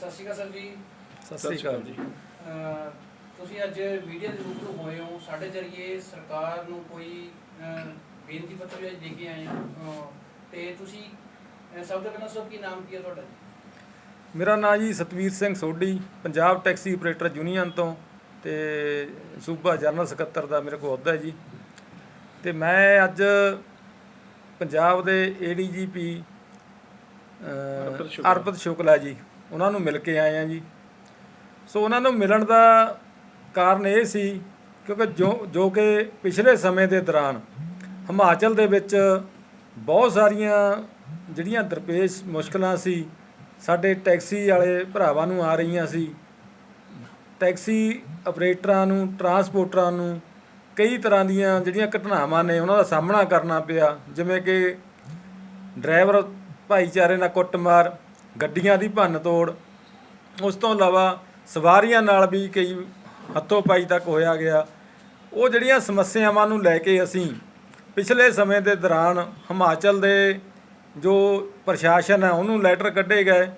ਸਤਿ ਸ਼੍ਰੀ ਅਕਾਲ ਸਰ ਜੀ। ਸਤਿ ਸ੍ਰੀ ਅਕਾਲ ਜੀ। ਅਹ ਤੁਸੀਂ ਅੱਜ ਮੀਡੀਆ ਦੇ ਰੂਬਰੂ ਹੋਏ ਹੋ। ਸਾਡੇ ਜਰੀਏ ਸਰਕਾਰ ਨੂੰ ਕੋਈ ਅਹ, ਬੇਨਤੀ ਪੱਤਰ ਵੀ ਅੱਜ ਦੇ ਕੇ ਆਏ ਹੋ। ਅਹ, ਤੇ ਤੁਸੀਂ ਅਹ, ਸਭ ਤੋਂ ਪਹਿਲਾਂ ਸਭ ਕੀ ਨਾਮ ਕੀ ਹੈ ਤੁਹਾਡਾ ਜੀ? ਮੇਰਾ ਨਾਮ ਜੀ Satveer Singh Sodhi Punjab taxi operator union ਤੋਂ ਤੇ ਸੂਬਾ ਜਨਰਲ ਸਕੱਤਰ ਦਾ ਮੇਰੇ ਕੋਲ ਅਹੁਦਾ ਹੈ ਜੀ। ਤੇ ਮੈਂ ਅੱਜ ਪੰਜਾਬ ਦੇ ਏਡੀਜੀਪੀ ਅਰਪਤ ਸ਼ੁਕਲਾ। ਅਰਪਤ ਸ਼ੁਕਲਾ ਜੀ। ਉਹਨਾਂ ਨੂੰ ਮਿਲ ਕੇ ਆਏ ਆ ਜੀ। ਸੋ ਉਹਨਾਂ ਨੂੰ ਮਿਲਣ ਦਾ ਕਾਰਨ ਇਹ ਸੀ ਕਿਉਂਕਿ ਜੋ ਜੋ ਕਿ ਪਿਛਲੇ ਸਮੇਂ ਦੇ ਦੌਰਾਨ ਹਿਮਾਚਲ ਦੇ ਵਿੱਚ ਬਹੁਤ ਸਾਰੀਆਂ ਜਿਹੜੀਆਂ ਦਰਪੇਸ਼ ਮੁਸ਼ਕਲਾਂ ਸੀ, ਸਾਡੇ ਟੈਕਸੀ ਵਾਲੇ ਭਰਾਵਾਂ ਨੂੰ ਆ ਰਹੀਆਂ ਸੀ। ਟੈਕਸੀ ਆਪਰੇਟਰਾਂ ਨੂੰ, ਟਰਾਂਸਪੋਰਟਰਾਂ ਨੂੰ ਕਈ ਤਰ੍ਹਾਂ ਦੀਆਂ ਜਿਹੜੀਆਂ ਘਟਨਾਵਾਂ ਨੇ ਉਹਨਾਂ ਦਾ ਸਾਹਮਣਾ ਕਰਨਾ ਪਿਆ, ਜਿਵੇਂ ਕਿ ਡਰਾਈਵਰ ਭਾਈਚਾਰੇ ਨਾਲ ਕੁੱਟਮਾਰ ਗੱਡੀਆਂ ਦੀ ਭੰਨ ਤੋੜ। ਉਸ ਤੋਂ ਇਲਾਵਾ ਸਵਾਰੀਆਂ ਨਾਲ ਵੀ ਕਈ ਹੱਥੋਂ ਪਾਈ ਤੱਕ ਹੋਇਆ ਗਿਆ। ਉਹ ਜਿਹੜੀਆਂ ਸਮੱਸਿਆਵਾਂ ਨੂੰ ਲੈ ਕੇ ਅਸੀਂ ਪਿਛਲੇ ਸਮੇਂ ਦੇ ਦੌਰਾਨ ਹਿਮਾਚਲ ਦੇ ਜੋ ਪ੍ਰਸ਼ਾਸਨ ਹੈ, ਉਹਨੂੰ ਲੈਟਰ ਕੱਢੇ ਗਏ।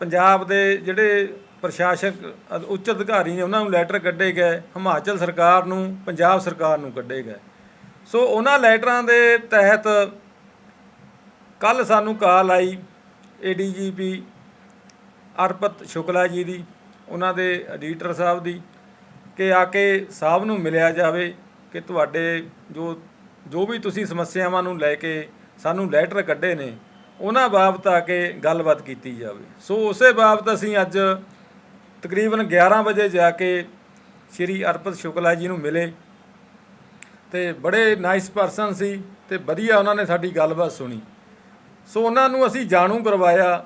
ਪੰਜਾਬ ਦੇ ਜਿਹੜੇ ਪ੍ਰਸ਼ਾਸਕ, ਉੱਚ ਅਧਿਕਾਰੀ ਨੇ ਉਹਨਾਂ ਨੂੰ ਲੈਟਰ ਕੱਢੇ ਗਏ। ਹਿਮਾਚਲ ਸਰਕਾਰ ਨੂੰ, ਪੰਜਾਬ ਸਰਕਾਰ ਨੂੰ ਕੱਢੇ ਗਏ। ਸੋ ਉਹਨਾਂ ਲੈਟਰਾਂ ਦੇ ਤਹਿਤ ਕੱਲ ਸਾਨੂੰ ਕਾਲ ਆਈ ਏਡੀਜੀਪੀ ਅਰਪਤ ਸ਼ੁਕਲਾ ਜੀ ਦੀ, ਉਹਨਾਂ ਦੇ ਐਡੀਟਰ ਸਾਹਿਬ ਦੀ, ਕਿ ਆ ਕੇ ਸਾਹਿਬ ਨੂੰ ਮਿਲਿਆ ਜਾਵੇ ਕਿ ਤੁਹਾਡੇ ਜੋ ਜੋ ਵੀ ਤੁਸੀਂ ਸਮੱਸਿਆਵਾਂ ਨੂੰ ਲੈ ਕੇ ਸਾਨੂੰ ਲੈਟਰ ਕੱਢੇ ਨੇ, ਉਹਨਾਂ ਬਾਬਤ ਆ ਕੇ ਗੱਲਬਾਤ ਕੀਤੀ ਜਾਵੇ। ਸੋ ਉਸੇ ਬਾਬਤ ਅਸੀਂ ਅੱਜ ਤਕਰੀਬਨ 11 ਵਜੇ ਜਾ ਕੇ ਸ਼੍ਰੀ ਅਰਪਤ ਸ਼ੁਕਲਾ ਜੀ ਨੂੰ ਮਿਲੇ ਤੇ ਬੜੇ ਨਾਈਸ ਪਰਸਨ ਸੀ ਤੇ ਵਧੀਆ ਉਹਨਾਂ ਨੇ ਸਾਡੀ ਗੱਲਬਾਤ ਸੁਣੀ। ਸੋ ਉਹਨਾਂ ਨੂੰ ਅਸੀਂ ਜਾਣੂ ਕਰਵਾਇਆ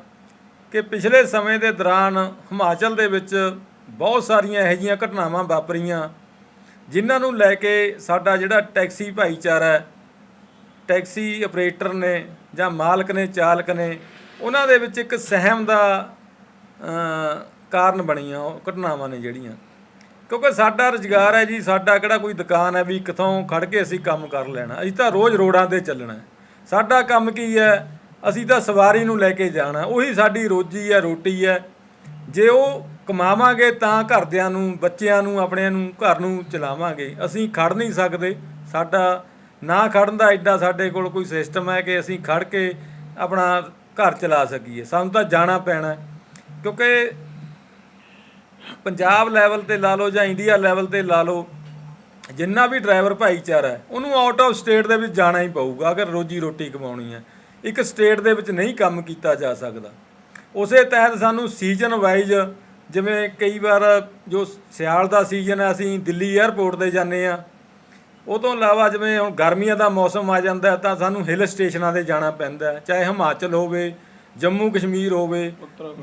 ਕਿ ਪਿਛਲੇ ਸਮੇਂ ਦੇ ਦੌਰਾਨ ਹਿਮਾਚਲ ਦੇ ਵਿੱਚ ਬਹੁਤ ਸਾਰੀਆਂ ਇਹੋ ਜਿਹੀਆਂ ਘਟਨਾਵਾਂ ਵਾਪਰੀਆਂ, ਜਿਨ੍ਹਾਂ ਨੂੰ ਲੈ ਕੇ ਸਾਡਾ ਜਿਹੜਾ ਟੈਕਸੀ ਭਾਈਚਾਰਾ ਹੈ, ਟੈਕਸੀ ਆਪਰੇਟਰ ਨੇ ਜਾਂ ਮਾਲਕ ਨੇ, ਚਾਲਕ ਨੇ, ਉਹਨਾਂ ਦੇ ਵਿੱਚ ਇੱਕ ਸਹਿਮ ਦਾ ਕਾਰਨ ਬਣੀਆਂ, ਉਹ ਘਟਨਾਵਾਂ ਨੇ ਜਿਹੜੀਆਂ। ਕਿਉਂਕਿ ਸਾਡਾ ਰੁਜ਼ਗਾਰ ਹੈ ਜੀ, ਸਾਡਾ ਕਿਹੜਾ ਕੋਈ ਦੁਕਾਨ ਹੈ ਵੀ ਕਿਥੋਂ ਖੜ ਕੇ ਅਸੀਂ ਕੰਮ ਕਰ ਲੈਣਾ। ਅਸੀਂ ਤਾਂ ਰੋਜ਼ ਰੋਡਾਂ ਤੇ ਚੱਲਣਾ ਸਾਡਾ ਕੰਮ ਕੀ ਹੈ? ਅਸੀਂ ਤਾਂ ਸਵਾਰੀ ਨੂੰ ਲੈ ਕੇ ਜਾਣਾ, ਉਹੀ ਸਾਡੀ ਰੋਜੀ ਹੈ, ਰੋਟੀ ਹੈ। ਜੇ ਉਹ ਕਮਾਵਾਂਗੇ ਤਾਂ ਘਰਦਿਆਂ ਨੂੰ, ਬੱਚਿਆਂ ਨੂੰ, ਆਪਣਿਆਂ ਨੂੰ, ਘਰ ਨੂੰ ਚਲਾਵਾਂਗੇ। ਅਸੀਂ ਖੜ ਨਹੀਂ ਸਕਦੇ। ਸਾਡਾ ਨਾ ਖੜਨ ਦਾ ਐਡਾ ਸਾਡੇ ਕੋਲ ਕੋਈ ਸਿਸਟਮ ਹੈ ਕਿ ਅਸੀਂ ਖੜ ਕੇ ਆਪਣਾ ਘਰ ਚਲਾ ਸਕੀਏ। ਸਾਨੂੰ ਤਾਂ ਜਾਣਾ ਪੈਣਾ ਕਿਉਂਕਿ ਪੰਜਾਬ ਲੈਵਲ ਤੇ ਲਾ ਲਓ ਜਾਂ ਇੰਡੀਆ ਲੈਵਲ ਤੇ ਲਾ ਲਓ, ਜਿੰਨਾ ਵੀ ਡਰਾਈਵਰ ਭਾਈਚਾਰਾ ਉਹਨੂੰ ਆਊਟ ਆਫ ਸਟੇਟ ਦੇ ਵਿੱਚ ਜਾਣਾ ਹੀ ਪਊਗਾ, ਅਗਰ ਰੋਜੀ ਰੋਟੀ ਕਮਾਉਣੀ ਹੈ। ਇੱਕ ਸਟੇਟ ਦੇ ਵਿੱਚ ਨਹੀਂ ਕੰਮ ਕੀਤਾ ਜਾ ਸਕਦਾ। ਉਸੇ ਤਹਿਤ ਸਾਨੂੰ ਸੀਜ਼ਨ ਵਾਈਜ਼ ਜਿਵੇਂ ਕਈ ਵਾਰ ਜੋ ਸਿਆਲ ਦਾ ਸੀਜ਼ਨ ਹੈ ਅਸੀਂ ਦਿੱਲੀ 에ਅਰਪੋਰਟ ਤੇ ਜਾਂਦੇ ਆ ਉਹ ਤੋਂ ਇਲਾਵਾ ਜਿਵੇਂ ਹੁਣ ਗਰਮੀਆਂ ਦਾ ਮੌਸਮ ਆ ਜਾਂਦਾ ਹੈ ਤਾਂ ਸਾਨੂੰ ਹਿਲ ਸਟੇਸ਼ਨਾਂ ਤੇ ਜਾਣਾ ਪੈਂਦਾ ਹੈ। ਚਾਹੇ ਹਿਮਾਚਲ ਹੋਵੇ ਜੰਮੂ ਕਸ਼ਮੀਰ ਹੋਵੇ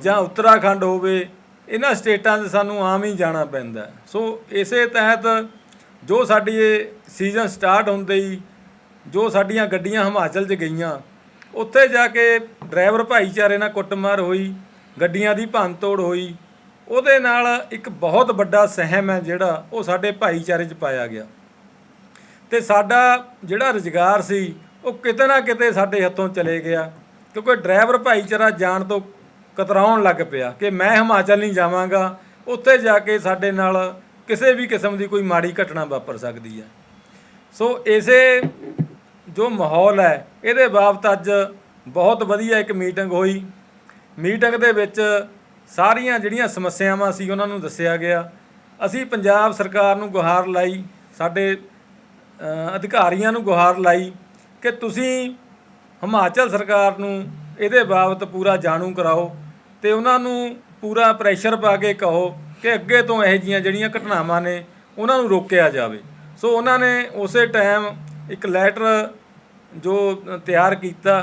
ਜਾਂ ਉੱਤਰਾਖੰਡ ਹੋਵੇ ਇਹਨਾਂ ਸਟੇਟਾਂ 'ਚ ਸਾਨੂੰ ਆਮ ਹੀ ਜਾਣਾ ਪੈਂਦਾ। ਸੋ ਇਸੇ ਤਹਿਤ ਜੋ ਸਾਡੀ ਇਹ ਸੀਜ਼ਨ ਸਟਾਰਟ ਹੁੰਦੇ ਹੀ ਜੋ ਸਾਡੀਆਂ ਗੱਡੀਆਂ ਹਿਮਾਚਲ 'ਚ ਗਈਆਂ ਉੱਥੇ ਜਾ ਕੇ ਡਰਾਈਵਰ ਭਾਈਚਾਰੇ ਨਾਲ ਕੁੱਟਮਾਰ ਹੋਈ, ਗੱਡੀਆਂ ਦੀ ਭੰਨ ਤੋੜ ਹੋਈ। ਉਹਦੇ ਨਾਲ ਇੱਕ ਬਹੁਤ ਵੱਡਾ ਸਹਿਮ ਹੈ ਜਿਹੜਾ ਉਹ ਸਾਡੇ ਭਾਈਚਾਰੇ 'ਚ ਪਾਇਆ ਗਿਆ। ਤੇ ਸਾਡਾ ਜਿਹੜਾ ਰੁਜ਼ਗਾਰ ਸੀ, ਉਹ ਕਿਤੇ ਨਾ ਕਿਤੇ ਸਾਡੇ ਹੱਥੋਂ ਚਲੇ ਗਿਆ ਕਿਉਂਕਿ ਡਰਾਈਵਰ ਭਾਈਚਾਰਾ ਜਾਣ ਤੋਂ ਕਤਰਾਉਣ ਲੱਗ ਪਿਆ ਕਿ ਮੈਂ ਹਿਮਾਚਲ ਨਹੀਂ ਜਾਵਾਂਗਾ। ਉੱਥੇ ਜਾ ਕੇ ਸਾਡੇ ਨਾਲ ਕਿਸੇ ਵੀ ਕਿਸਮ ਦੀ ਕੋਈ ਮਾੜੀ ਘਟਨਾ ਵਾਪਰ ਸਕਦੀ ਹੈ। ਸੋ ਇਸੇ ਜੋ ਮਾਹੌਲ ਹੈ, ਇਹਦੇ ਬਾਬਤ ਅੱਜ ਬਹੁਤ ਵਧੀਆ ਇੱਕ ਮੀਟਿੰਗ ਹੋਈ। ਮੀਟਿੰਗ ਦੇ ਵਿੱਚ ਸਾਰੀਆਂ ਜਿਹੜੀਆਂ ਸਮੱਸਿਆਵਾਂ ਸੀ, ਉਹਨਾਂ ਨੂੰ ਦੱਸਿਆ ਗਿਆ। ਅਸੀਂ ਪੰਜਾਬ ਸਰਕਾਰ ਨੂੰ ਗੁਹਾਰ ਲਾਈ, ਸਾਡੇ ਅਧਿਕਾਰੀਆਂ ਨੂੰ ਗੁਹਾਰ ਲਾਈ ਕਿ ਤੁਸੀਂ ਹਿਮਾਚਲ ਸਰਕਾਰ ਨੂੰ ਇਹਦੇ ਬਾਬਤ ਪੂਰਾ ਜਾਣੂ ਕਰਾਓ ਤੇ ਉਹਨਾਂ ਨੂੰ ਪੂਰਾ ਪ੍ਰੈਸ਼ਰ ਪਾ ਕੇ ਕਹੋ ਕਿ ਅੱਗੇ ਤੋਂ ਇਹੋ ਜਿਹੀਆਂ ਜਿਹੜੀਆਂ ਘਟਨਾਵਾਂ ਨੇ, ਉਹਨਾਂ ਨੂੰ ਰੋਕਿਆ ਜਾਵੇ। ਸੋ ਉਹਨਾਂ ਨੇ ਉਸੇ ਟਾਈਮ ਇੱਕ ਲੈਟਰ ਜੋ ਤਿਆਰ ਕੀਤਾ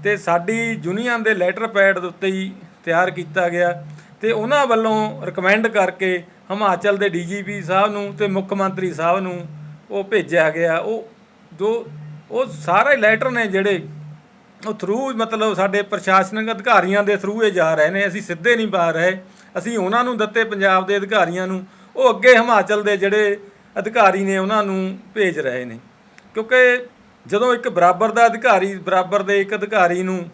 ਅਤੇ ਸਾਡੀ ਯੂਨੀਅਨ ਦੇ ਲੈਟਰ ਪੈਡ ਦੇ ਉੱਤੇ ਹੀ ਤਿਆਰ ਕੀਤਾ ਗਿਆ ਅਤੇ ਉਹਨਾਂ ਵੱਲੋਂ ਰਿਕਮੈਂਡ ਕਰਕੇ ਹਿਮਾਚਲ ਦੇ ਡੀਜੀਪੀ ਸਾਹਿਬ ਨੂੰ ਅਤੇ ਮੁੱਖ ਮੰਤਰੀ ਸਾਹਿਬ ਨੂੰ ਉਹ ਭੇਜਿਆ ਗਿਆ। ਉਹ ਜੋ ਉਹ ਸਾਰੇ ਲੈਟਰ ਨੇ ਜਿਹੜੇ ਉਹ ਥਰੂ ਮਤਲਬ ਸਾਡੇ ਪ੍ਰਸ਼ਾਸਨਿਕ ਅਧਿਕਾਰੀਆਂ ਦੇ ਥਰੂ ਇਹ ਜਾ ਰਹੇ ਨੇ। ਅਸੀਂ ਸਿੱਧੇ ਨਹੀਂ ਪਾ ਰਹੇ। ਅਸੀਂ ਉਹਨਾਂ ਨੂੰ ਦਿੱਤੇ ਪੰਜਾਬ ਦੇ ਅਧਿਕਾਰੀਆਂ ਨੂੰ। ਉਹ ਅੱਗੇ ਹਿਮਾਚਲ ਦੇ ਜਿਹੜੇ ਅਧਿਕਾਰੀ ਨੇ ਉਹਨਾਂ ਨੂੰ ਭੇਜ ਰਹੇ ਨੇ। ਕਿਉਂਕਿ ਜਦੋਂ ਇੱਕ ਬਰਾਬਰ ਦਾ ਅਧਿਕਾਰੀ, ਬਰਾਬਰ ਦੇ ਇੱਕ ਅਧਿਕਾਰੀ ਨੂੰ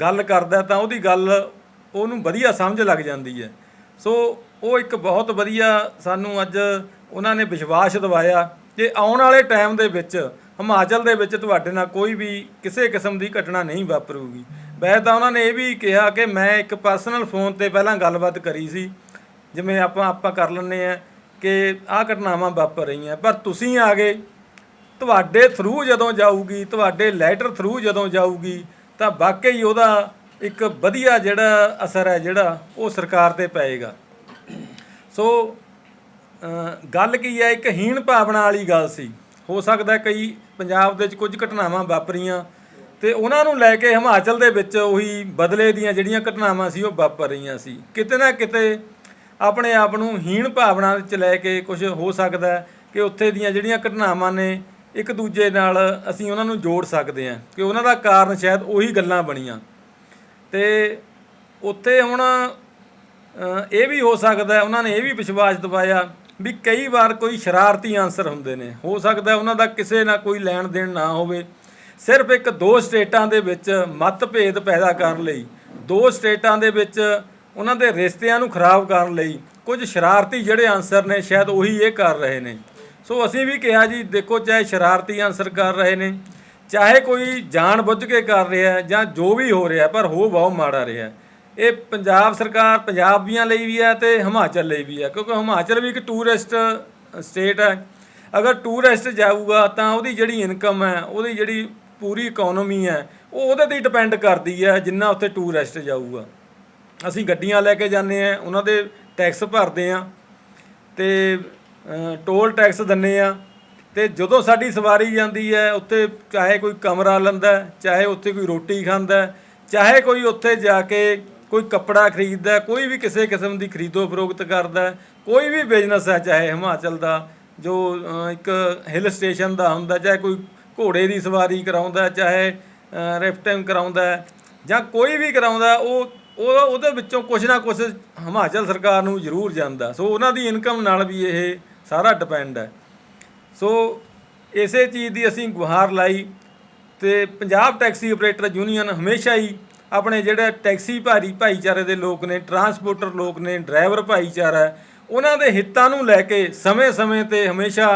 ਗੱਲ ਕਰਦਾ ਤਾਂ ਉਹਦੀ ਗੱਲ ਉਹਨੂੰ ਵਧੀਆ ਸਮਝ ਲੱਗ ਜਾਂਦੀ ਹੈ। ਸੋ ਉਹ ਇੱਕ ਬਹੁਤ ਵਧੀਆ ਸਾਨੂੰ ਅੱਜ ਉਹਨਾਂ ਨੇ ਵਿਸ਼ਵਾਸ ਦਿਵਾਇਆ ਕਿ ਆਉਣ ਵਾਲੇ ਟਾਈਮ ਦੇ ਵਿੱਚ, ਹਿਮਾਚਲ ਦੇ ਵਿੱਚ ਤੁਹਾਡੇ ਨਾਲ ਕੋਈ ਵੀ ਕਿਸੇ ਕਿਸਮ ਦੀ ਘਟਨਾ ਨਹੀਂ ਵਾਪਰੂਗੀ। ਵੈਸੇ ਤਾਂ ਉਹਨਾਂ ਨੇ ਇਹ ਵੀ ਕਿਹਾ ਕਿ ਮੈਂ ਇੱਕ ਪਰਸਨਲ ਫੋਨ ਤੇ ਪਹਿਲਾਂ ਗੱਲਬਾਤ ਕਰੀ ਸੀ, ਜਿਵੇਂ ਆਪਾਂ ਆਪਾਂ ਕਰ ਲੈਂਦੇ ਆ ਕਿ ਆਹ ਘਟਨਾਵਾਂ ਵਾਪਰ ਰਹੀਆਂ। ਪਰ ਤੁਸੀਂ ਆ ਗਏ ਤੁਹਾਡੇ ਥਰੂ ਜਦੋਂ ਜਾਊਗੀ, ਤੁਹਾਡੇ ਲੈਟਰ ਥਰੂ ਜਦੋਂ ਜਾਊਗੀ, ਤਾਂ ਵਾਕਈ ਉਹਦਾ ਇੱਕ ਵਧੀਆ ਜਿਹੜਾ ਅਸਰ ਹੈ ਜਿਹੜਾ ਉਹ ਸਰਕਾਰ ਤੇ ਪਏਗਾ। ਸੋ ਗੱਲ ਕੀ ਹੈ, ਇੱਕ ਹੀਣ ਭਾਵਨਾ ਵਾਲੀ ਗੱਲ ਸੀ। ਹੋ ਸਕਦਾ ਕਈ ਪੰਜਾਬ ਦੇ ਵਿੱਚ ਕੁਝ ਘਟਨਾਵਾਂ ਵਾਪਰੀਆਂ ਤੇ ਉਹਨਾਂ ਨੂੰ ਲੈ ਕੇ ਹਿਮਾਚਲ ਦੇ ਵਿੱਚ ਉਹੀ ਬਦਲੇ ਦੀਆਂ ਜਿਹੜੀਆਂ ਘਟਨਾਵਾਂ ਸੀ, ਉਹ ਵਾਪਰ ਰਹੀਆਂ ਸੀ। ਕਿਤੇ ਨਾ ਕਿਤੇ ਆਪਣੇ ਆਪ ਨੂੰ ਹੀਣ ਭਾਵਨਾ ਵਿੱਚ ਲੈ ਕੇ ਕੁਝ ਹੋ ਸਕਦਾ ਕਿ ਉੱਥੇ ਦੀਆਂ ਜਿਹੜੀਆਂ ਘਟਨਾਵਾਂ ਨੇ ਇੱਕ ਦੂਜੇ ਨਾਲ ਅਸੀਂ ਉਹਨਾਂ ਨੂੰ ਜੋੜ ਸਕਦੇ ਹਾਂ ਕਿ ਉਹਨਾਂ ਦਾ ਕਾਰਨ ਸ਼ਾਇਦ ਉਹੀ ਗੱਲਾਂ ਬਣੀਆਂ। ਤੇ ਉੱਥੇ ਹੁਣ ਇਹ ਵੀ ਹੋ ਸਕਦਾ, ਉਹਨਾਂ ਨੇ ਇਹ ਵੀ ਵਿਸ਼ਵਾਸ ਦਿਵਾਇਆ ਵੀ ਕਈ ਵਾਰ ਕੋਈ ਸ਼ਰਾਰਤੀ ਆਨਸਰ ਹੁੰਦੇ ਨੇ। ਹੋ ਸਕਦਾ ਉਹਨਾਂ ਦਾ ਕਿਸੇ ਨਾਲ ਕੋਈ ਲੈਣ ਦੇਣ ਨਾ ਹੋਵੇ। ਸਿਰਫ ਇੱਕ ਦੋ ਸਟੇਟਾਂ ਦੇ ਵਿੱਚ ਮਤਭੇਦ ਪੈਦਾ ਕਰਨ ਲਈ, ਦੋ ਸਟੇਟਾਂ ਦੇ ਵਿੱਚ ਉਹਨਾਂ ਦੇ ਰਿਸ਼ਤਿਆਂ ਨੂੰ ਖਰਾਬ ਕਰਨ ਲਈ ਕੁਝ ਸ਼ਰਾਰਤੀ ਜਿਹੜੇ ਆਨਸਰ ਨੇ ਸ਼ਾਇਦ ਉਹੀ ਇਹ ਕਰ ਰਹੇ ਨੇ। ਸੋ ਅਸੀਂ ਵੀ ਕਿਹਾ ਜੀ, ਦੇਖੋ ਚਾਹੇ ਸ਼ਰਾਰਤੀ ਆਨਸਰ ਕਰ ਰਹੇ ਨੇ, ਚਾਹੇ ਕੋਈ ਜਾਣ ਬੁੱਝ ਕੇ ਕਰ ਰਿਹਾ ਜਾਂ ਜੋ ਵੀ ਹੋ ਰਿਹਾ ਪਰ ਹੋ ਬਹੁਤ ਮਾੜਾ ਰਿਹਾ ਇਹ ਪੰਜਾਬ ਸਰਕਾਰ ਪੰਜਾਬੀਆਂ ਲਈ ਵੀ ਹੈ ਤੇ ਹਿਮਾਚਲ ਲਈ ਵੀ ਹੈ, ਕਿਉਂਕਿ ਹਿਮਾਚਲ ਵੀ ਇੱਕ ਟੂਰਿਸਟ ਸਟੇਟ ਹੈ। ਅਗਰ ਟੂਰਿਸਟ ਜਾਊਗਾ ਤਾਂ ਉਹਦੀ ਜਿਹੜੀ ਇਨਕਮ ਹੈ, ਉਹਦੀ ਜਿਹੜੀ ਪੂਰੀ ਇਕਨੋਮੀ ਹੈ, ਉਹ ਉਹਦੇ ਤੇ ਡਿਪੈਂਡ ਕਰਦੀ ਹੈ ਜਿੰਨਾ ਉੱਥੇ ਟੂਰਿਸਟ ਜਾਊਗਾ। ਅਸੀਂ ਗੱਡੀਆਂ ਲੈ ਕੇ ਜਾਂਦੇ ਆ ਉਹਨਾਂ ਦੇ ਟੈਕਸ ਭਰਦੇ ਆ ਤੇ ਟੋਲ ਟੈਕਸ ਦਿੰਨੇ ਆ ਤੇ ਜਦੋਂ ਸਾਡੀ ਸਵਾਰੀ ਜਾਂਦੀ ਹੈ, ਉੱਥੇ ਚਾਹੇ ਕੋਈ ਕਮਰਾ ਲੈਂਦਾ ਚਾਹੇ ਉੱਥੇ ਕੋਈ ਰੋਟੀ ਖਾਂਦਾ ਚਾਹੇ ਕੋਈ ਉੱਥੇ ਜਾ ਕੇ ਕੋਈ ਕੱਪੜਾ ਖਰੀਦਦਾ ਕੋਈ ਵੀ ਕਿਸੇ ਕਿਸਮ ਦੀ ਖਰੀਦੋ ਫਰੋਖਤ ਕਰਦਾ ਕੋਈ ਵੀ ਬਿਜ਼ਨਸ ਹੈ, ਚਾਹੇ ਹਿਮਾਚਲ ਦਾ ਜੋ ਇੱਕ ਹਿਲ ਸਟੇਸ਼ਨ ਦਾ ਹੁੰਦਾ, ਚਾਹੇ ਕੋਈ ਘੋੜੇ ਦੀ ਸਵਾਰੀ ਕਰਾਉਂਦਾ ਚਾਹੇ ਰਿਫਟਿੰਗ ਕਰਾਉਂਦਾ ਜਾਂ ਕੋਈ ਵੀ ਕਰਾਉਂਦਾ ਉਹ ਉਹ, ਉਹਦੇ ਵਿੱਚੋਂ ਕੁਝ ਨਾ ਕੁਝ ਹਿਮਾਚਲ ਸਰਕਾਰ ਨੂੰ ਜ਼ਰੂਰ ਜਾਂਦਾ ਸੋ ਉਹਨਾਂ ਦੀ ਇਨਕਮ ਨਾਲ ਵੀ ਇਹ ਸਾਰਾ ਡਿਪੈਂਡ ਹੈ। ਸੋ ਇਸੇ ਚੀਜ਼ ਦੀ ਅਸੀਂ ਗੁਹਾਰ ਲਾਈ ਤੇ ਪੰਜਾਬ ਟੈਕਸੀ ਆਪਰੇਟਰ ਯੂਨੀਅਨ ਹਮੇਸ਼ਾ ਹੀ ਆਪਣੇ ਜਿਹੜੇ ਟੈਕਸੀ ਭਾਰੀ ਭਾਈਚਾਰੇ ਦੇ ਲੋਕ ਨੇ ਟਰਾਂਸਪੋਰਟਰ ਲੋਕ ਨੇ ਡਰਾਈਵਰ ਭਾਈਚਾਰਾ ਉਹਨਾਂ ਦੇ ਹਿੱਤਾਂ ਨੂੰ ਲੈ ਕੇ ਸਮੇਂ-ਸਮੇਂ ਤੇ ਹਮੇਸ਼ਾ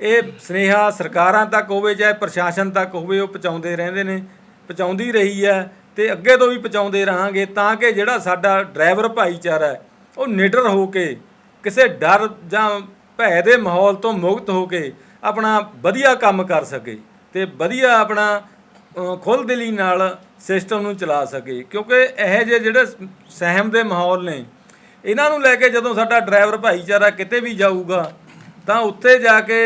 ਇਹ ਸਨੇਹਾ ਸਰਕਾਰਾਂ ਤੱਕ ਹੋਵੇ, ਚਾਹੇ ਪ੍ਰਸ਼ਾਸਨ ਤੱਕ ਹੋਵੇ, ਉਹ ਪਹੁੰਚਾਉਂਦੇ ਰਹਿੰਦੇ ਨੇ, ਪਹੁੰਚਾਉਂਦੀ ਰਹੀ ਹੈ ਤੇ ਅੱਗੇ ਤੋਂ ਵੀ ਪਹੁੰਚਾਉਂਦੇ ਰਹਾਂਗੇ ਤਾਂ ਕਿ ਜਿਹੜਾ ਸਾਡਾ ਡਰਾਈਵਰ ਭਾਈਚਾਰਾ ਉਹ ਨਿਡਰ ਹੋ ਕੇ ਕਿਸੇ ਡਰ ਜਾਂ ਭੈ ਦੇ ਮਾਹੌਲ ਤੋਂ ਮੁਕਤ ਹੋ ਕੇ ਆਪਣਾ ਵਧੀਆ ਕੰਮ ਕਰ ਸਕੇ ਤੇ ਵਧੀਆ ਆਪਣਾ ਅ, ਖੁੱਲ੍ਹਦਿਲੀ ਨਾਲ ਸਿਸਟਮ ਨੂੰ ਚਲਾ ਸਕੇ। ਕਿਉਂਕਿ ਇਹ ਜਿਹੇ ਜਿਹੜੇ ਸਹਿਮ ਦੇ ਮਾਹੌਲ ਨੇ ਇਹਨਾਂ ਨੂੰ ਲੈ ਕੇ ਜਦੋਂ ਸਾਡਾ ਡਰਾਈਵਰ ਭਾਈਚਾਰਾ ਕਿਤੇ ਵੀ ਜਾਊਗਾ ਤਾਂ ਉੱਥੇ ਜਾ ਕੇ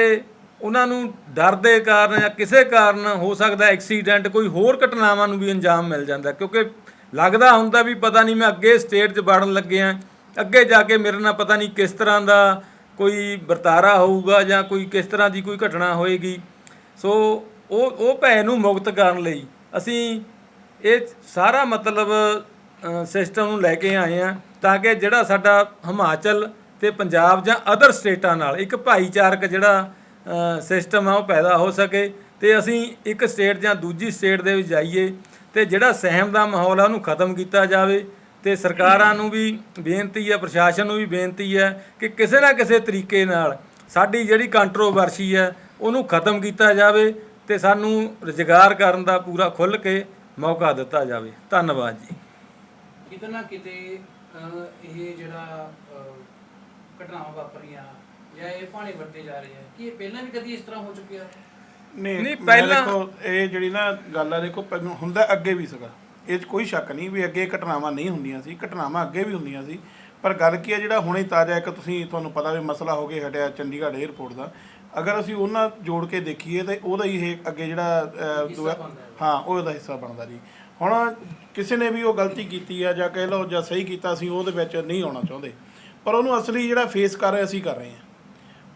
ਉਹਨਾਂ ਨੂੰ ਡਰ ਦੇ ਕਾਰਨ ਜਾਂ ਕਿਸੇ ਕਾਰਨ ਹੋ ਸਕਦਾ ਐਕਸੀਡੈਂਟ ਕੋਈ ਹੋਰ ਘਟਨਾਵਾਂ ਨੂੰ ਵੀ ਅੰਜਾਮ ਮਿਲ ਜਾਂਦਾ। ਕਿਉਂਕਿ ਲੱਗਦਾ ਹੁੰਦਾ ਵੀ ਪਤਾ ਨਹੀਂ ਮੈਂ ਅੱਗੇ ਸਟੇਟ 'ਚ ਵੜਨ ਲੱਗਿਆ। ਅੱਗੇ ਜਾ ਕੇ ਮੇਰੇ ਨਾਲ ਪਤਾ ਨਹੀਂ ਕਿਸ ਤਰ੍ਹਾਂ ਦਾ ਕੋਈ ਵਰਤਾਰਾ ਹੋਊਗਾ ਜਾਂ ਕੋਈ ਕਿਸ ਤਰ੍ਹਾਂ ਦੀ ਕੋਈ ਘਟਨਾ ਹੋਏਗੀ। ਸੋ ਉਹ ਉਹ ਭੈ ਨੂੰ ਮੁਕਤ ਕਰਨ ਲਈ ਅਸੀਂ ਇਹ ਸਾਰਾ ਮਤਲਬ ਸਿਸਟਮ ਨੂੰ ਲੈ ਕੇ ਆਏ ਆ ਤਾਂ ਕਿ ਜਿਹੜਾ ਸਾਡਾ ਹਿਮਾਚਲ ਤੇ ਪੰਜਾਬ ਜਾਂ ਅਦਰ ਸਟੇਟਾਂ ਨਾਲ ਇੱਕ ਭਾਈਚਾਰਕ ਜਿਹੜਾ ਸਿਸਟਮ ਆ ਉਹ ਪੈਦਾ ਹੋ ਸਕੇ ਤੇ ਅਸੀਂ ਇੱਕ ਸਟੇਟ ਜਾਂ ਦੂਜੀ ਸਟੇਟ ਦੇ ਵਿੱਚ ਜਾਈਏ ਤੇ ਜਿਹੜਾ ਸਹਿਮ ਦਾ ਮਾਹੌਲ ਆ ਉਹਨੂੰ ਖਤਮ ਕੀਤਾ ਜਾਵੇ। ਤੇ ਸਰਕਾਰਾਂ ਨੂੰ ਵੀ ਬੇਨਤੀ ਹੈ ਪ੍ਰਸ਼ਾਸਨ ਨੂੰ ਵੀ ਬੇਨਤੀ ਹੈ ਕਿ ਕਿਸੇ ਨਾ ਕਿਸੇ ਤਰੀਕੇ ਨਾਲ ਸਾਡੀ ਜਿਹੜੀ ਕੰਟਰੋਵਰਸੀ ਹੈ ਉਹਨੂੰ ਖਤਮ ਕੀਤਾ ਜਾਵੇ ਤੇ ਸਾਨੂੰ ਰੁਜ਼ਗਾਰ ਕਰਨ ਦਾ ਪੂਰਾ ਖੁੱਲ੍ਹ ਕੇ ਮੌਕਾ ਦਿੱਤਾ ਜਾਵੇ। ਧੰਨਵਾਦ ਜੀ। ਕਿਤੇ ਨਾ ਕਿਤੇ ਇਹ ਜਿਹੜਾ ਘਟਨਾਵਾਂ ਵਾਪਰੀਆਂ ਜਾਂ ਇਹ ਭਾਣੇ ਵਰਤੇ ਜਾ ਰਹੇ ਆ ਕੀ ਇਹ ਪਹਿਲਾਂ ਵੀ ਕਦੀ ਇਸ ਤਰ੍ਹਾਂ ਹੋ ਚੁੱਕਿਆ? ਨਹੀਂ ਪਹਿਲਾਂ- ਦੇਖੋ ਇਹ ਜਿਹੜੀ ਨਾ ਗੱਲ ਆ ਦੇਖੋ ਪਹਿਲਾਂ ਹੁੰਦਾ ਅੱਗੇ ਵੀ ਸੀਗਾ। ਇਹ 'ਚ ਕੋਈ ਸ਼ੱਕ ਨਹੀਂ ਵੀ ਅੱਗੇ ਘਟਨਾਵਾਂ ਨਹੀਂ ਹੁੰਦੀਆਂ ਸੀ ਘਟਨਾਵਾਂ ਅੱਗੇ ਵੀ ਹੁੰਦੀਆਂ ਸੀ। ਪਰ ਗੱਲ ਕੀ ਹੈ ਜਿਹੜਾ ਹੁਣੇ ਤਾਜ਼ਾ ਇੱਕ ਤੁਸੀਂ ਤੁਹਾਨੂੰ ਪਤਾ ਵੀ ਮਸਲਾ ਹੋ ਕੇ ਹਟਿਆ ਚੰਡੀਗੜ੍ਹ 에ਅਰਪੋਰਟ ਦਾ। ਅਗਰ ਅਸੀਂ ਉਹਨਾਂ ਜੋੜ ਕੇ ਦੇਖੀਏ ਤੇ ਉਹਦਾ ਹੀ ਇਹ ਅੱਗੇ ਜਿਹੜਾ ਹੈ। ਹਾਂ ਉਹਦਾ ਹਿੱਸਾ ਬਣਦਾ ਜੀ। ਹੁਣ ਕਿਸੇ ਨੇ ਵੀ ਉਹ ਗਲਤੀ ਕੀਤੀ ਆ ਜਾਂ ਕਹਿ ਲਓ ਜਾਂ ਸਹੀ ਕੀਤਾ ਸੀ ਉਹਦੇ ਵਿੱਚ ਨਹੀਂ ਆਉਣਾ ਚਾਹੁੰਦੇ। ਪਰ ਉਹਨੂੰ ਅਸਲੀ ਜਿਹੜਾ ਫੇਸ ਕਰ ਰਿਹਾ ਅਸੀਂ ਕਰ ਰਹੇ ਹਾਂ।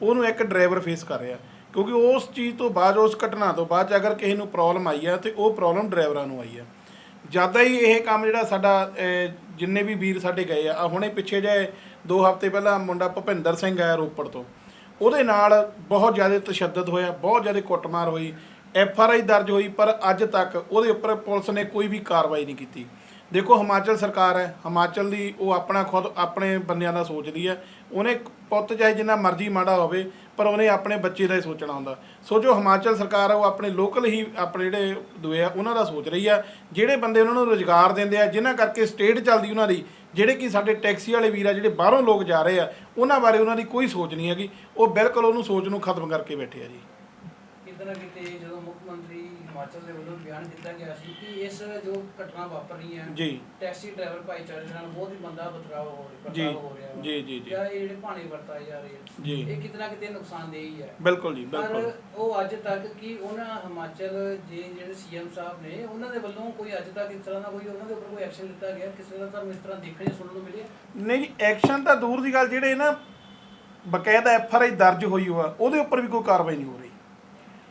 ਉਹਨੂੰ ਇੱਕ ਡਰਾਈਵਰ ਫੇਸ ਕਰ ਰਿਹਾ। ਕਿਉਂਕਿ ਉਸ ਚੀਜ਼ ਤੋਂ ਬਾਅਦ ਉਸ ਘਟਨਾ ਤੋਂ ਬਾਅਦ 'ਚ ਅਗਰ ਕਿਸੇ ਨੂੰ ਪ੍ਰੋਬਲਮ ਆਈ ਆ ਤੇ ਉਹ ਪ੍ਰੋਬਲਮ ਡਰਾਈਵਰਾਂ ਨੂੰ ਆਈ ਆ। ਜ਼ਿਆਦਾ ਹੀ ਇਹ ਕੰਮ ਜਿਹੜਾ ਸਾਡਾ ਅਹ, ਜਿੰਨੇ ਵੀ ਵੀਰ ਸਾਡੇ ਗਏ ਆ ਆਹ ਹੁਣੇ ਪਿੱਛੇ ਜੇ 2 ਹਫ਼ਤੇ ਪਹਿਲਾਂ ਮੁੰਡਾ ਭੁਪਿੰਦਰ ਸਿੰਘ ਆਇਆ ਰੋਪੜ ਤੋਂ। ਉਹਦੇ ਨਾਲ ਬਹੁਤ ਜ਼ਿਆਦਾ ਤਸ਼ੱਦਦ ਹੋਇਆ ਬਹੁਤ ਜ਼ਿਆਦਾ ਕੁੱਟਮਾਰ ਹੋਈ ਐਫ ਆਰ ਆਈ ਦਰਜ ਹੋਈ ਪਰ ਅੱਜ ਤੱਕ ਉਹਦੇ ਉੱਪਰ ਪੁਲਿਸ ਨੇ ਕੋਈ ਵੀ ਕਾਰਵਾਈ ਨਹੀਂ ਕੀਤੀ। ਦੇਖੋ ਹਿਮਾਚਲ ਸਰਕਾਰ ਹੈ ਹਿਮਾਚਲ ਦੀ ਉਹ ਆਪਣਾ ਖੁਦ ਆਪਣੇ ਬੰਦਿਆਂ ਦਾ ਸੋਚਦੀ ਹੈ। ਉਹਨੇ ਪੁੱਤ ਚਾਹੇ ਜਿੰਨਾ ਮਰਜ਼ੀ ਮਾੜਾ ਹੋਵੇ ਪਰ ਉਹਨੇ ਆਪਣੇ ਬੱਚੇ ਦਾ ਹੀ ਸੋਚਣਾ ਹੁੰਦਾ। ਸੋ ਜੋ ਹਿਮਾਚਲ ਸਰਕਾਰ ਆ, ਉਹ ਆਪਣੇ ਲੋਕਲ ਹੀ ਆਪਣੇ ਜਿਹੜੇ ਦੁਏ ਆ, ਉਹਨਾਂ ਦਾ ਸੋਚ ਰਹੀ ਆ। ਜਿਹੜੇ ਬੰਦੇ ਉਹਨਾਂ ਨੂੰ ਰੋਜ਼ਗਾਰ ਦਿੰਦੇ ਆ, ਜਿਨ੍ਹਾਂ ਕਰਕੇ ਸਟੇਟ ਚੱਲਦੀ ਉਹਨਾਂ ਦੀ, ਜਿਹੜੇ ਕਿ ਸਾਡੇ ਟੈਕਸੀ ਵਾਲੇ ਵੀਰ ਆ, ਜਿਹੜੇ ਬਾਹਰੋਂ ਲੋਕ ਜਾ ਰਹੇ ਆ, ਉਹਨਾਂ ਬਾਰੇ ਉਹਨਾਂ ਦੀ ਕੋਈ ਸੋਚ ਨਹੀਂ ਹੈਗੀ। ਉਹ ਬਿਲਕੁਲ ਉਹਨੂੰ ਸੋਚ ਨੂੰ ਖਤਮ ਕਰਕੇ ਬੈਠੇ ਆ ਜੀ। ਕਿਤੇ ਨਾ ਕਿਤੇ ਜਦੋਂ ਹਿਮਾਚਲ ਦੇ ਵੱਲੋਂ ਬਿਆਨ ਦਿੱਤਾ ਗਿਆ ਸੀ ਕਿ ਇਸ ਜੋ ਘਟਨਾ ਵਾਪਰ ਰਹੀ ਹੈ ਜੀ। ਟੈਕਸੀ ਡਰਾਈਵਰ ਭਾਈਚਾਰੇ ਨਾਲ ਬਹੁਤ ਹੀ ਮੰਦਾ ਬਦਲਾਅ ਹੋ ਰਿਹਾ ਜੀ, ਬਦਲਾਅ ਹੋ ਰਿਹਾ ਵਾ। ਜੀ, ਜੀ, ਜੀ। ਜਾਂ ਇਹ ਜਿਹੜੇ ਭਾਣੇ ਵਰਤਾਏ ਜਾ ਰਹੇ ਆ ਜੀ। ਇਹ ਕਿਤੇ ਨਾ ਕਿਤੇ ਨੁਕਸਾਨਦੇਹੀ ਹੈ। ਬਿਲਕੁਲ ਜੀ ਪਰ ਬਿਲਕੁਲ। ਉਹ ਅੱਜ ਤੱਕ ਕੀ ਉਹਨਾਂ ਹਿਮਾਚਲ ਜੇ ਜਿਹੜੇ ਸੀਐਮ ਸਾਹਿਬ ਨੇ ਉਹਨਾਂ ਦੇ ਵੱਲੋਂ ਕੋਈ ਅੱਜ ਤੱਕ ਇਸ ਤਰ੍ਹਾਂ ਦਾ ਕੋਈ ਉਹਨਾਂ ਦੇ ਉੱਪਰ ਕੋਈ ਐਕਸ਼ਨ ਲਿੱਤਾ ਗਿਆ? ਕਿਸੇ ਦਾ ਤੁਹਾਨੂੰ ਇਸ ਤਰ੍ਹਾਂ ਦੇਖਣ ਜਾਂ ਸੁਣਨ ਨੂੰ ਮਿਲਿਆ? ਨਹੀਂ ਜੀ ਐਕਸ਼ਨ ਤਾਂ ਦੂਰ ਦੀ ਗੱਲ ਜਿਹੜੇ ਨਾ ਬਕਾਇਦਾ ਐਫ ਆਰ ਆਈ ਦਰਜ ਹੋਈ ਹੋਆ ਉਹਦੇ ਉੱਪਰ ਵੀ ਕੋਈ ਕਾਰਵਾਈ ਨਹੀਂ ਹੋ ਰਹੀ।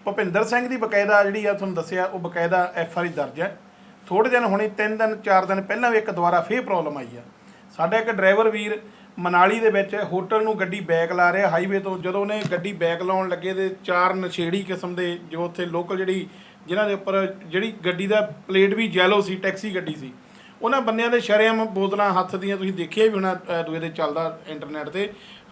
ਭੁਪਿੰਦਰ ਸਿੰਘ ਦੀ ਬਕਾਇਦਾ ਜਿਹੜੀ ਆ ਤੁਹਾਨੂੰ ਦੱਸਿਆ ਉਹ ਬਕਾਇਦਾ ਐਫ ਆਰ ਆਈ ਦਰਜ ਹੈ। ਥੋੜੇ ਦਿਨ ਹੁਣੇ 3 ਦਿਨ 4 ਦਿਨ ਪਹਿਲਾਂ ਵੀ ਇੱਕ ਦੁਬਾਰਾ ਫੇਰ ਪ੍ਰੋਬਲਮ ਆਈ ਆ। ਸਾਡਾ ਇੱਕ ਡਰਾਈਵਰ ਵੀਰ ਮਨਾਲੀ ਦੇ ਵਿੱਚ ਹੋਟਲ ਨੂੰ ਗੱਡੀ ਬੈਕ ਲਾ ਰਿਹਾ ਹਾਈਵੇ ਤੋਂ ਜਦੋਂ ਉਹਨੇ ਗੱਡੀ ਬੈਕ ਲਾਉਣ ਲੱਗੇ ਤੇ ਚਾਰ ਨਸ਼ੇੜੀ ਕਿਸਮ ਦੇ ਜੋ ਉੱਥੇ ਲੋਕਲ ਜਿਹੜੀ ਜਿਨ੍ਹਾਂ ਦੇ ਉੱਪਰ ਜਿਹੜੀ ਗੱਡੀ ਦਾ ਪਲੇਟ ਵੀ ਜੈਲੋ ਸੀ ਟੈਕਸੀ ਗੱਡੀ ਸੀ ਉਹਨਾਂ ਬੰਦਿਆਂ ਦੇ ਸ਼ਰੇਆਮ ਬੋਤਲਾਂ ਹੱਥ ਦੀਆਂ ਤੁਸੀਂ ਦੇਖਿਆ ਵੀ ਹੋਣਾ ਅ, ਦੂਏ ਦੇ ਚੱਲਦਾ ਇੰਟਰਨੈਟ ਤੇ